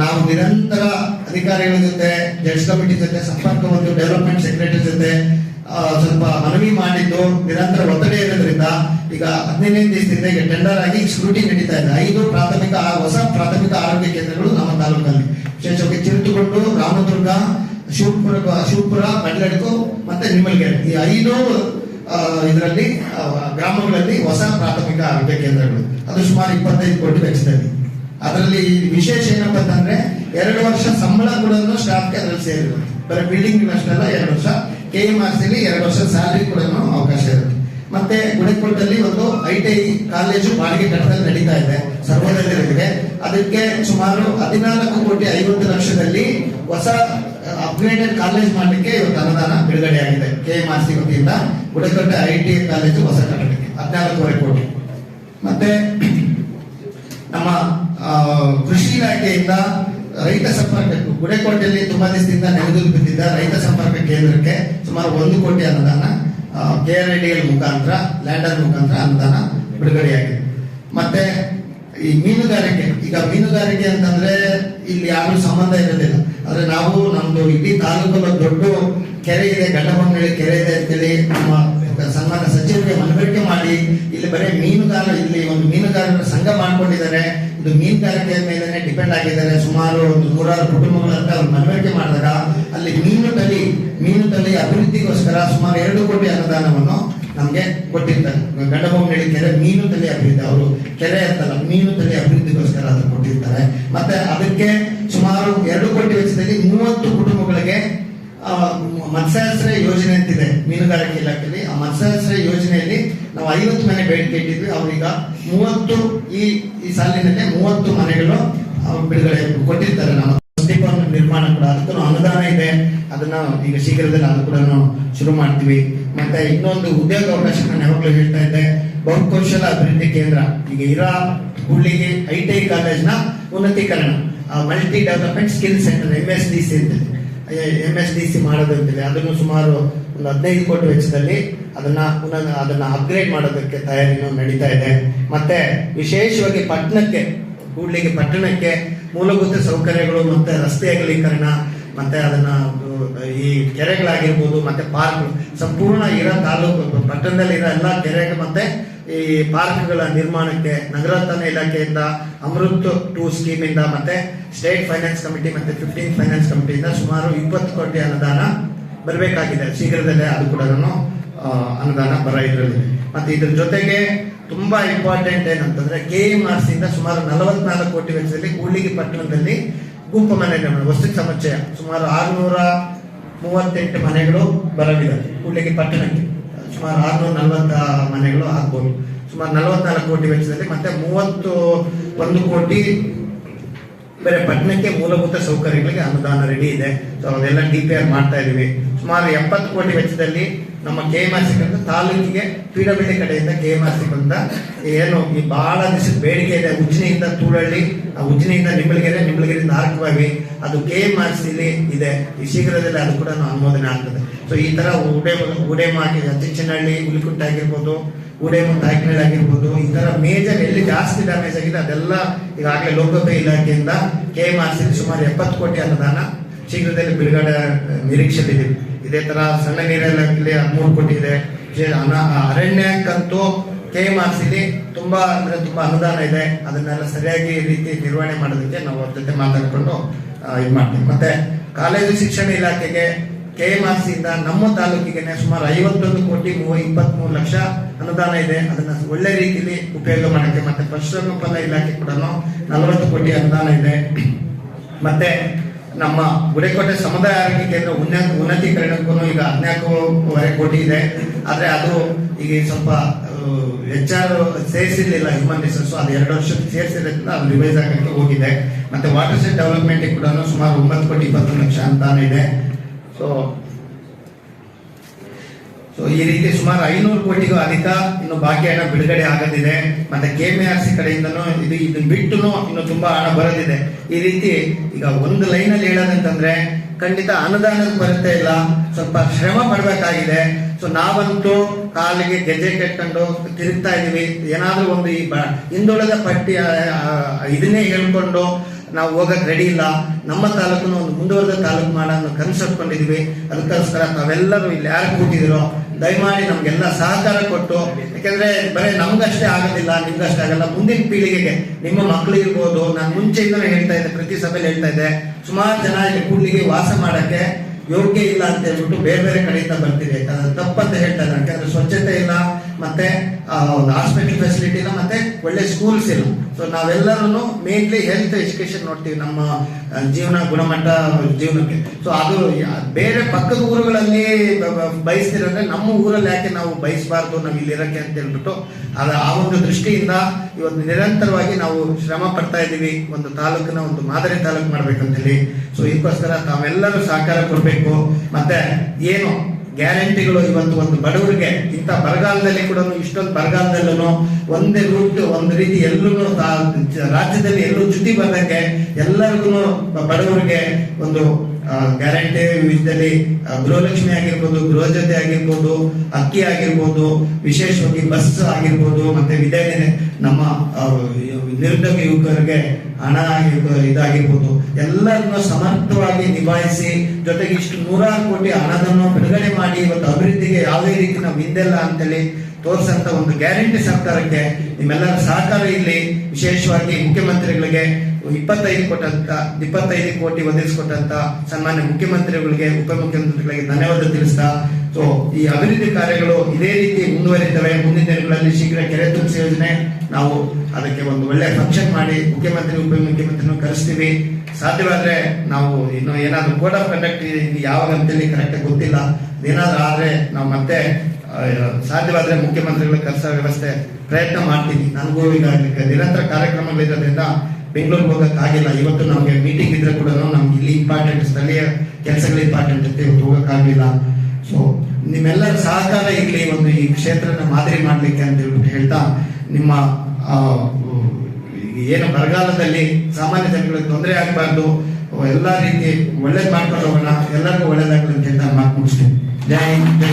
ನಾವು ನಿರಂತರ ಅಧಿಕಾರಿಗಳ ಜೊತೆ ಜಡ್ಜ್ ಕಮಿಟಿ ಜೊತೆ, ಸಂಪರ್ಕ ಒಂದು ಡೆವಲಪ್ಮೆಂಟ್ ಸೆಕ್ರೆಟರಿ ಜೊತೆ ಸ್ವಲ್ಪ ಮನವಿ ಮಾಡಿದ್ದು ನಿರಂತರ ಒತ್ತಡ ಇರೋದ್ರಿಂದ ಈಗ ಹದಿನೈದನೇ ದಿವಸದಿಂದ ಈಗ ಟೆಂಡರ್ ಆಗಿ ಸ್ಕ್ರೂಟಿ ನಡೀತಾ ಇದೆ. ಐದು ಪ್ರಾಥಮಿಕ ಹೊಸ ಪ್ರಾಥಮಿಕ ಆರೋಗ್ಯ ಕೇಂದ್ರಗಳು ನಮ್ಮ ತಾಲೂಕಲ್ಲಿ ವಿಶೇಷವಾಗಿ ಚಿರುತುಗೊಂಡು ರಾಮದುರ್ಗ, ಶಿವಪುರ ಶಿವಪುರ ಮಡ್ಲಡ್ಕು ಮತ್ತೆ ನಿಮ್ಮಲ್ಗೆರೆ ಈ ಐದು ಇದರಲ್ಲಿ ಗ್ರಾಮಗಳಲ್ಲಿ ಹೊಸ ಪ್ರಾಥಮಿಕ ಆರೋಗ್ಯ ಕೇಂದ್ರಗಳು. ಅದು ಸುಮಾರು ಇಪ್ಪತ್ತೈದು ಕೋಟಿ ವೆಚ್ಚದಲ್ಲಿ. ಅದರಲ್ಲಿ ವಿಶೇಷ ಏನಪ್ಪ ಅಂತಂದ್ರೆ ಎರಡು ವರ್ಷ ಸಂಬಳ ಕೂಡ ಸ್ಟಾಫ್ಗೆ ಅದರಲ್ಲಿ ಸೇರಿರುತ್ತೆ ಬರೀ ಬಿಲ್ಡಿಂಗ್ ಅಷ್ಟೆಲ್ಲ, ಎರಡು ವರ್ಷ ಕೆ ಎಂ ಆರ್ ಸಿಲಿ ಎರಡು ವರ್ಷದ ಸ್ಯಾಲರಿ ಕೂಡ ಅವಕಾಶ ಇರುತ್ತೆ. ಮತ್ತೆ ಗುಡಿಕೋಟಲ್ಲಿ ಒಂದು ಐ ಟಿ ಐ ಕಾಲೇಜು ಬಾಡಿಗೆ ಕಟ್ಟದಲ್ಲಿ ನಡೀತಾ ಇದೆ. ಸರ್ವೋದಯದಲ್ಲಿದೆ ಅದಕ್ಕೆ ಸುಮಾರು ಹದಿನಾಲ್ಕು ಕೋಟಿ ಐವತ್ತು ಲಕ್ಷದಲ್ಲಿ ಹೊಸ ಅಪ್ಗ್ರೇಡೆಡ್ ಕಾಲೇಜ್ ಮಾಡಲಿಕ್ಕೆ ಇವತ್ತು ಅನುದಾನ ಬಿಡುಗಡೆ ಆಗಿದೆ. ಕೆ ಎಂ ಆರ್ ಸಿ ವತಿಯಿಂದ Gudakatte I T I college ಹೊಸ ಕಟ್ಟಡಕ್ಕೆ. ಹದಿನಾಲ್ಕೂವರೆ ಕೋಟಿ. ಮತ್ತೆ ನಮ್ಮ ಕೃಷಿ ಇಲಾಖೆಯಿಂದ ರೈತ ಸಂಪರ್ಕ ಗುಡೆಕೋಟೆಯಲ್ಲಿ ತುಂಬಾ ದಿವಸದಿಂದ ನೆಗೆದು ಬಿದ್ದಿದ್ದ ರೈತ ಸಂಪರ್ಕ ಕೇಂದ್ರಕ್ಕೆ ಸುಮಾರು ಒಂದು ಕೋಟಿ ಅನುದಾನ K R I D L ಮುಖಾಂತರ, ಲ್ಯಾಂಡರ್ ಮುಖಾಂತರ ಅನುದಾನ ಬಿಡುಗಡೆಯಾಗಿದೆ. ಮತ್ತೆ ಈ ಮೀನುಗಾರಿಕೆ, ಈಗ ಮೀನುಗಾರಿಕೆ ಅಂತಂದ್ರೆ ಇಲ್ಲಿ ಯಾರು ಸಂಬಂಧ ಇರೋದಿಲ್ಲ. ಆದ್ರೆ ನಾವು ನಮ್ದು ಇಡೀ ತಾಲೂಕಲ್ಲ ದೊಡ್ಡ ಕೆರೆ ಇದೆ ಗಂಡಬೊಮ್ಮನಹಳ್ಳಿ ಕೆರೆ ಇದೆ ಅಂತೇಳಿ ನಮ್ಮ ಸನ್ಮಾನ ಸಚಿವರಿಗೆ ಮನವರಿಕೆ ಮಾಡಿ, ಇಲ್ಲಿ ಬರೀ ಮೀನುಗಾರ, ಇಲ್ಲಿ ಒಂದು ಮೀನುಗಾರರ ಸಂಘ ಮಾಡ್ಕೊಂಡಿದ್ದಾರೆ. ಇದು ಮೀನುಗಾರಿಕೆ ಮೇಲೆ ಡಿಪೆಂಡ್ ಆಗಿದ್ದಾರೆ. ಸುಮಾರು ಒಂದು ನೂರಾರು ಕುಟುಂಬಗಳ ಅಂತ ಅವ್ರು ಮನವರಿಕೆ ಮಾಡಿದಾಗ, ಅಲ್ಲಿ ಮೀನು ತಳಿ ಮೀನು ತಳಿ ಅಭಿವೃದ್ಧಿಗೋಸ್ಕರ ಸುಮಾರು ಎರಡು ಕೋಟಿ ಅನುದಾನವನ್ನು ನಮಗೆ ಕೊಟ್ಟಿರ್ತಾರೆ. ಗಂಡಬೊಮ್ಮನಹಳ್ಳಿ ಕೆರೆ ಮೀನು ತಲೆ ಅಭಿವೃದ್ಧಿ, ಅವರು ಕೆರೆ ಅಂತಲ್ಲ ಮೀನು ತಲೆ ಅಭಿವೃದ್ಧಿಗೋಸ್ಕರ ಅದನ್ನು ಕೊಟ್ಟಿರ್ತಾರೆ. ಮತ್ತೆ ಅದಕ್ಕೆ ಸುಮಾರು ಎರಡು ಕೋಟಿ ವೆಚ್ಚದಲ್ಲಿ ಮೂವತ್ತು ಕುಟುಂಬಗಳಿಗೆ ಮತ್ಸ್ಯಾಶ್ರಯ ಯೋಜನೆ ಅಂತಿದೆ ಮೀನುಗಾರಿಕೆ ಇಲಾಖೆಯಲ್ಲಿ. ಆ ಮತ್ಸ್ಯಾಶ್ರಯ ಯೋಜನೆಯಲ್ಲಿ ನಾವು ಐವತ್ತು ಮನೆ ಬೇಡಿಕೆ ಇಟ್ಟಿದ್ವಿ ಅವ್ರೀಗ ಮೂವತ್ತು ಈ ಈ ಸಾಲಿನಲ್ಲೇ ಮೂವತ್ತು ಮನೆಗಳು ಬಿಡುಗಡೆ ಕೊಟ್ಟಿರ್ತಾರೆ. ನಮ್ಮ ಸಂದೀಪವನ್ನು ನಿರ್ಮಾಣ ಕೂಡ ಅದಕ್ಕೂ ಅನುದಾನ ಇದೆ. ಅದನ್ನ ಈಗ ಶೀಘ್ರದಲ್ಲಿ ಅದು ಕೂಡ ಶುರು ಮಾಡ್ತೀವಿ. ಮತ್ತೆ ಇನ್ನೊಂದು ಉದ್ಯೋಗ ಅವಕಾಶ ನಾನು ಯಾವಾಗಲೂ ಹೇಳ್ತಾ ಇದ್ದೆ. ಬಹುಕೌಶಲ ಅಭಿವೃದ್ಧಿ ಕೇಂದ್ರ. ಈಗ ಇರಾ ಹುಳ್ಳಿಗೆ ಐ ಟಿ ಐ ಕಾಲೇಜ್ನ ಉನ್ನತೀಕರಣ. Multi development skill centre M S D C ಅಂತೇಳಿ ಎಂ ಎಸ್ ಡಿ ಸಿ ಮಾಡೋದಂತಿದೆ. ಅದನ್ನು ಸುಮಾರು ಒಂದು ಹದಿನೈದು ಕೋಟಿ ವೆಚ್ಚದಲ್ಲಿ ಅದನ್ನ ಪುನಃ ಅದನ್ನ ಅಪ್ಗ್ರೇಡ್ ಮಾಡೋದಕ್ಕೆ ತಯಾರಿನೂ ನಡೀತಾ ಇದೆ. ಮತ್ತೆ ವಿಶೇಷವಾಗಿ ಪಟ್ಟಣಕ್ಕೆ, ಕೂಡ್ಲಿಗೆ ಪಟ್ಟಣಕ್ಕೆ ಮೂಲಭೂತ ಸೌಕರ್ಯಗಳು ಮತ್ತೆ ರಸ್ತೆ ಅಗಲೀಕರಣ, ಮತ್ತೆ ಅದನ್ನ ಈ ಕೆರೆಗಳಾಗಿರ್ಬೋದು, ಮತ್ತೆ ಪಾರ್ಕ್ ಸಂಪೂರ್ಣ ಇರೋ ತಾಲೂಕು ಪಟ್ಟಣದಲ್ಲಿ ಇರೋ ಎಲ್ಲ ಕೆರೆಗೆ ಮತ್ತೆ ಈ ಪಾರ್ಕ್ಗಳ ನಿರ್ಮಾಣಕ್ಕೆ ನಗರೋತ್ಥಾನ ಇಲಾಖೆಯಿಂದ ಅಮೃತ್ ಟೂ ಸ್ಕೀಮಿಂದ ಮತ್ತೆ ಸ್ಟೇಟ್ ಫೈನಾನ್ಸ್ ಕಮಿಟಿ ಮತ್ತೆ ಫಿಫ್ಟೀನ್ ಫೈನಾನ್ಸ್ ಕಮಿಟಿಯಿಂದ ಸುಮಾರು ಇಪ್ಪತ್ತು ಕೋಟಿ ಅನುದಾನ ಬರಬೇಕಾಗಿದೆ. ಶೀಘ್ರದಲ್ಲೇ ಅದು ಕೂಡ ಅನುದಾನ ಬರ ಇದರಲ್ಲಿ. ಮತ್ತೆ ಇದ್ರ ಜೊತೆಗೆ ತುಂಬಾ ಇಂಪಾರ್ಟೆಂಟ್ ಏನಂತಂದ್ರೆ ಕೆ ಎಂ ಆರ್ ಸಿ ಇಂದ ಸುಮಾರು ನಲವತ್ನಾಲ್ಕು ಕೋಟಿ ವೆಚ್ಚದಲ್ಲಿ ಕೂಡ್ಲಿಗಿ ಪಟ್ಟಣದಲ್ಲಿ ಗುಂಪು ಮನೆಗಳು, ವಸತಿ ಸಮುಚ್ಚಯ. ಸುಮಾರು ಆರುನೂರ ಮೂವತ್ತೆಂಟು ಮನೆಗಳು ಬರಲಿದೆ. ಕೂಡ್ಲಿಗಿ ಪಟ್ಟಣಕ್ಕೆ. ಸುಮಾರು ಆರುನೂರ ನಲವತ್ತ ಮನೆಗಳು ಆಗ್ಬೋದು. ಸುಮಾರು ನಲವತ್ನಾಲ್ಕು ಕೋಟಿ ವೆಚ್ಚದಲ್ಲಿ ಮತ್ತೆ ಮೂವತ್ತು ಒಂದು ಕೋಟಿ ಬೇರೆ ಪಟ್ಟಣಕ್ಕೆ ಮೂಲಭೂತ ಸೌಕರ್ಯಗಳಿಗೆ ಅನುದಾನ ರೆಡಿ ಇದೆ. ಸೊ ಅವೆಲ್ಲ ಡಿ ಪಿ ಆರ್ ಮಾಡ್ತಾ ಇದೀವಿ ಸುಮಾರು ಎಪ್ಪತ್ತು ಕೋಟಿ ವೆಚ್ಚದಲ್ಲಿ ನಮ್ಮ ಕೆ ಎಂ ಆರ್ ಸಿ ತಾಲೂಕಿಗೆ ಪಿ ಕಡೆಯಿಂದ ಕೆ ಎಂ ಆರ್ ಏನು, ಈ ಬಹಳ ದಿವಸ ಬೇಡಿಕೆ ಇದೆ. ಉಜ್ಜಿನಿಯಿಂದ ತೂಳಳ್ಳಿ ಆ ಉಜ್ಜಿನಿಯಿಂದ ನಿಂಬಳಗೆರೆ, ನಿಂಬಳಗೆರೆಯಿಂದ ಆರ್ಕವಾಗಿ ಅದು ಕೆ ಎಂ ಆರ್ ಸಿಲಿ ಇದೆ. ಈ ಶೀಘ್ರದಲ್ಲಿ ಅದು ಕೂಡ ಅನುಮೋದನೆ ಆಗ್ತದೆ. ಸೊ ಈ ತರ ಉಡೆ ಉಡೆ ಮಾಗಿ ಚಿಂಚನಹಳ್ಳಿ ಹುಲಿಕುಂಟ ಆಗಿರ್ಬೋದು ಉಡೆ ತಾಯ್ಕನಹಳ್ಳಿ ಆಗಿರ್ಬೋದು, ಈ ತರ ಮೇಜರ್ ಎಲ್ಲಿ ಜಾಸ್ತಿ ಡ್ಯಾಮೇಜ್ ಆಗಿದೆ, ಅದೆಲ್ಲ ಈಗಾಗಲೇ ಲೋಕೋಪಯ ಇಲಾಖೆಯಿಂದ ಕೆ ಎಂ ಆರ್ ಸಿಲಿ ಸುಮಾರು ಎಪ್ಪತ್ತು ಕೋಟಿ ಅನುದಾನ ಶೀಘ್ರದಲ್ಲಿ ಬಿಡುಗಡೆ ನಿರೀಕ್ಷೆಯಲ್ಲಿದೆ ಇದೇ ತರ ಸಣ್ಣ ನೀರಿನಲ್ಲಿ ಮೂರು ಕೋಟಿ ಇದೆ. ಅರಣ್ಯಕ್ಕಂತೂ ಕೆ ಎಂ ಆರ್ ತುಂಬಾ ಅಂದ್ರೆ ತುಂಬಾ ಅನುದಾನ ಇದೆ. ಅದನ್ನೆಲ್ಲ ಸರಿಯಾಗಿ ರೀತಿ ನಿರ್ವಹಣೆ ಮಾಡೋದಕ್ಕೆ ನಾವು ಅವ್ರ ಜೊತೆ ಮಾತಾಡ್ಕೊಂಡು ಇದು ಮಾಡ್ತೀವಿ. ಮತ್ತೆ ಕಾಲೇಜು ಶಿಕ್ಷಣ ಇಲಾಖೆಗೆ ಕೆ ಎಂ ಆರ್ ಸಿಯಿಂದ ನಮ್ಮ ತಾಲೂಕಿಗೆ ಸುಮಾರು ಐವತ್ತೊಂದು ಕೋಟಿ ಮೂವ ಇಪ್ಪತ್ಮೂರು ಲಕ್ಷ ಅನುದಾನ ಇದೆ. ಅದನ್ನ ಒಳ್ಳೆ ರೀತಿಯಲ್ಲಿ ಉಪಯೋಗ ಮಾಡಕ್ಕೆ ಮತ್ತೆ ಪಶುಸಂಗೋಪನಾ ಇಲಾಖೆ ಕೂಡ ನಲವತ್ತು ಕೋಟಿ ಅನುದಾನ ಇದೆ. ಮತ್ತೆ ನಮ್ಮ ಗುಡೆಕೋಟೆ ಸಮುದಾಯ ಆರೋಗ್ಯ ಕೇಂದ್ರ ಉನ್ನ ಉನ್ನತೀಕರಣಕ್ಕೂ ಈಗ ಹದಿನಾಲ್ಕೂವರೆ ಕೋಟಿ ಇದೆ. ಆದರೆ ಅದು ಈಗ ಸ್ವಲ್ಪ ಹೆಚ್ಚಾರು ಸೇರಿಸಿರ್ಲಿಲ್ಲ ಹ್ಯೂಮನ್ ರಿಸೋರ್ಸ್ ಅದು ಎರಡು ವರ್ಷ ಸೇರಿಸಿರೋದ್ರಿಂದ ಅದು ರಿವೈಸ್ ಆಗಕ್ಕೆ ಹೋಗಿದೆ. ಮತ್ತೆ ವಾಟರ್ ಸೆಟ್ ಡೆವಲಪ್ಮೆಂಟ್ ಕೂಡ ಸುಮಾರು ಒಂಬತ್ತು ಕೋಟಿ ಇಪ್ಪತ್ತೊಂದು ಲಕ್ಷ ಅಂತಾನೆ ಇದೆ. ಸೊ ಈ ರೀತಿ ಸುಮಾರು ಐನೂರು ಕೋಟಿಗೂ ಅಧಿಕ ಇನ್ನು ಬಾಕಿ ಹಣ ಬಿಡುಗಡೆ ಆಗದಿದೆ. ಮತ್ತೆ ಸಿ ಕಡೆಯಿಂದನೂ ಇದು ಇದು ಬಿಟ್ಟು ಇನ್ನು ತುಂಬಾ ಹಣ ಬರೋದಿದೆ. ಈ ರೀತಿ ಈಗ ಒಂದು ಲೈನ್ ಅಲ್ಲಿ ಹೇಳೋದಂತಂದ್ರೆ ಖಂಡಿತ ಅನುದಾನದ ಕೊರತೆ ಇಲ್ಲ. ಸ್ವಲ್ಪ ಶ್ರಮ ಪಡಬೇಕಾಗಿದೆ. ಸೊ ನಾವಂತೂ ಕಾಲಿಗೆ ಗೆಜ್ಜೆ ಕಟ್ಕೊಂಡು ತಿರುಗ್ತಾ ಇದೀವಿ. ಏನಾದ್ರೂ ಒಂದು ಈ ಹಿಂದುಳಿದ ಪಟ್ಟಿ ಇದನ್ನೇ ಹೇಳ್ಕೊಂಡು ನಾವು ಹೋಗಕ್ ರೆಡಿ ಇಲ್ಲ. ನಮ್ಮ ತಾಲೂಕನ್ನು ಒಂದು ಮುಂದುವರೆದ ತಾಲೂಕು ಮಾಡೋಣ ಕನಸು ಹತ್ಕೊಂಡಿದೀವಿ ಅದಕ್ಕೋಸ್ಕರ ತಾವೆಲ್ಲರೂ ಇಲ್ಲಿ ಯಾರು ಕೂತಿದಿರೋ ದಯಮಾಡಿ ನಮ್ಗೆಲ್ಲ ಸಹಕಾರ ಕೊಟ್ಟು, ಯಾಕೆಂದ್ರೆ ಬರೀ ನಮ್ಗಷ್ಟೇ ಆಗೋದಿಲ್ಲ, ನಿಮ್ಗಷ್ಟೇ ಆಗಲ್ಲ. ಮುಂದಿನ ಪೀಳಿಗೆಗೆ ನಿಮ್ಮ ಮಕ್ಕಳು ಇರ್ಬೋದು. ನಾನು ಮುಂಚೆಯಿಂದಲೂ ಹೇಳ್ತಾ ಇದ್ದೆ, ಪ್ರತಿ ಸಭೆಯಲ್ಲಿ ಹೇಳ್ತಾ ಇದ್ದೆ, ಸುಮಾರು ಜನ ಇಲ್ಲಿ ಕೂಡ್ಲಿಗೆ ವಾಸ ಮಾಡಕ್ಕೆ ಯೋಗ್ಯ ಇಲ್ಲ ಅಂತ ಹೇಳ್ಬಿಟ್ಟು ಬೇರೆ ಬೇರೆ ಕಡೆಯಿಂದ ಬರ್ತೀವಿ ಯಾಕಂದ್ರೆ ತಪ್ಪಂತ ಹೇಳ್ತಾ ಇದ್ದಾರೆ. ಯಾಕಂದ್ರೆ ಸ್ವಚ್ಛತೆ ಇಲ್ಲ ಮತ್ತೆ ಒಂದು ಹಾಸ್ಪಿಟಲ್ ಫೆಸಿಲಿಟಿ ಇಲ್ಲ ಮತ್ತೆ ಒಳ್ಳೆ ಸ್ಕೂಲ್ಸ್ ಇಲ್ಲ ಸೊ ನಾವೆಲ್ಲರೂ ಮೇನ್ಲಿ ಹೆಲ್ತ್ ಎಜುಕೇಶನ್ ನೋಡ್ತೀವಿ, ನಮ್ಮ ಜೀವನ ಗುಣಮಟ್ಟ ಜೀವನಕ್ಕೆ. ಸೊ ಅದು ಬೇರೆ ಪಕ್ಕದ ಊರುಗಳಲ್ಲಿ ಬಯಸ್ತಿರಂದ್ರೆ ನಮ್ಮ ಊರಲ್ಲಿ ಯಾಕೆ ನಾವು ಬಯಸಬಾರ್ದು, ನಾವು ಇಲ್ಲಿ ಇರಕ್ಕೆ ಅಂತ ಹೇಳ್ಬಿಟ್ಟು, ಅದ ಆ ಒಂದು ದೃಷ್ಟಿಯಿಂದ ಇವತ್ತು ನಿರಂತರವಾಗಿ ನಾವು ಶ್ರಮ ಪಡ್ತಾ ಇದ್ದೀವಿ. ಒಂದು ತಾಲೂಕಿನ ಒಂದು ಮಾದರಿ ತಾಲೂಕು ಮಾಡ್ಬೇಕಂತೇಳಿ. ಸೊ ಇದಕ್ಕೋಸ್ಕರ ತಾವೆಲ್ಲರೂ ಸಹಕಾರ ಕೊಡಬೇಕು. ಮತ್ತೆ, ಏನು ಗ್ಯಾರಂಟಿಗಳು ಇವತ್ತು ಒಂದು ಬಡವರಿಗೆ ಇಂಥ ಬರಗಾಲದಲ್ಲಿ ಕೂಡ ಇಷ್ಟೊಂದು ಬರಗಾಲದಲ್ಲೂ ಒಂದೇ ರೂಟ್ ಒಂದು ರೀತಿ ಎಲ್ಲರೂ ರಾಜ್ಯದಲ್ಲಿ ಎಲ್ಲರೂ ಜುಟಿ ಬಂದಂಗೆ ಎಲ್ಲರಿಗೂ ಬಡವರಿಗೆ ಒಂದು ಗ್ಯಾರಂಟಿ ವಿಷಯದಲ್ಲಿ ಗೃಹಲಕ್ಷ್ಮಿ ಆಗಿರ್ಬೋದು ಗೃಹ ಜೊತೆ ಆಗಿರ್ಬೋದು, ಅಕ್ಕಿ ಆಗಿರ್ಬೋದು, ವಿಶೇಷವಾಗಿ ಬಸ್ ಆಗಿರ್ಬೋದು, ಮತ್ತೆ ವಿದ್ಯಾರ್ಥಿ ನಮ್ಮ ನಿರುದ್ಯೋಗ ಯುವಕರಿಗೆ ಹಣ ಇದಾಗಿರ್ಬೋದು, ಎಲ್ಲರನ್ನು ಸಮರ್ಥವಾಗಿ ನಿಭಾಯಿಸಿ, ಜೊತೆಗೆ ಇಷ್ಟು ನೂರಾರು ಕೋಟಿ ಹಣವನ್ನು ಬಿಡುಗಡೆ ಮಾಡಿ, ಇವತ್ತು ಅಭಿವೃದ್ಧಿಗೆ ಯಾವುದೇ ರೀತಿ ನಾವು ಹಿಂದೆಲ್ಲ ಅಂತೇಳಿ ತೋರಿಸಂತ ಒಂದು ಗ್ಯಾರಂಟಿ ಸರ್ಕಾರಕ್ಕೆ ನಿಮ್ಮೆಲ್ಲರ ಸಹಕಾರ ಇಲ್ಲಿ, ವಿಶೇಷವಾಗಿ ಮುಖ್ಯಮಂತ್ರಿಗಳಿಗೆ ಇಪ್ಪತ್ತೈದು ಕೊಟ್ಟಂತ ಇಪ್ಪತ್ತೈದು ಕೋಟಿ ಒದಗಿಸಿಕೊಟ್ಟಂತ ಸನ್ಮಾನ್ಯ ಮುಖ್ಯಮಂತ್ರಿಗಳಿಗೆ, ಉಪಮುಖ್ಯಮಂತ್ರಿಗಳಿಗೆ ಧನ್ಯವಾದ ತಿಳಿಸ್ತಾ, ಸೊ ಈ ಅಭಿವೃದ್ಧಿ ಕಾರ್ಯಗಳು ಇದೇ ರೀತಿ ಮುಂದುವರಿತವೆ. ಮುಂದಿನ ದಿನಗಳಲ್ಲಿ ಶೀಘ್ರ ಕೆರೆ ತುಂಬಿಸಿ ಯೋಜನೆ ನಾವು ಅದಕ್ಕೆ ಒಂದು ಒಳ್ಳೆ ಫಂಕ್ಷನ್ ಮಾಡಿ ಮುಖ್ಯಮಂತ್ರಿ, ಉಪಮುಖ್ಯಮಂತ್ರಿನೂ ಕರೆಸ್ತೀವಿ. ಸಾಧ್ಯವಾದ್ರೆ ನಾವು ಇನ್ನು ಏನಾದ್ರು ಕೋಡ್ ಆಫ್ ಕಂಡಕ್ಟ್ ಯಾವಾಗ ಅಂತೇಳಿ ಕರೆಕ್ಟ್ ಗೊತ್ತಿಲ್ಲ. ಏನಾದ್ರೂ ಆದ್ರೆ ನಾವು ಮತ್ತೆ ಸಾಧ್ಯವಾದ್ರೆ ಮುಖ್ಯಮಂತ್ರಿಗಳ ಕರೆಸೋ ವ್ಯವಸ್ಥೆ ಪ್ರಯತ್ನ ಮಾಡ್ತೀನಿ. ನನಗೂ ಈಗ ನಿರಂತರ ಕಾರ್ಯಕ್ರಮಗಳಿರೋದ್ರಿಂದ ಬೆಂಗಳೂರಿಗೆ ಹೋಗಕ್ ಆಗಿಲ್ಲ ಇವತ್ತು ನಮಗೆ ಮೀಟಿಂಗ್ ಇದ್ರೆ ಕೂಡ ನಮ್ಗೆ ಇಲ್ಲಿ ಇಂಪಾರ್ಟೆಂಟ್ ಸ್ಥಳೀಯ ಕೆಲಸಗಳು ಇಂಪಾರ್ಟೆಂಟ್ ಇರುತ್ತೆ. ಇವತ್ತು ಹೋಗಕ್ಕಾಗಲಿಲ್ಲ. ಸೊ ನಿಮ್ಮೆಲ್ಲರ ಸಹಕಾರ ಇರಲಿ ಒಂದು ಈ ಕ್ಷೇತ್ರನ ಮಾದರಿ ಮಾಡ್ಲಿಕ್ಕೆ ಅಂತ ಹೇಳ್ಬಿಟ್ಟು ಹೇಳ್ತಾ, ನಿಮ್ಮ ಏನು ಬರಗಾಲದಲ್ಲಿ ಸಾಮಾನ್ಯ ಜನಗಳಿಗೆ ತೊಂದರೆ ಆಗಬಾರ್ದು, ಎಲ್ಲಾ ರೀತಿ ಒಳ್ಳೇದ್ ಮಾಡ್ಕೊಂಡು ಹೋಗೋಣ, ಎಲ್ಲರಿಗೂ ಒಳ್ಳೇದಾಗಲಿ ಅಂತ ಹೇಳ್ತಾ ಮಾತು ಮುಗಿಸ್ತೀನಿ. ಜೈ ಜೈ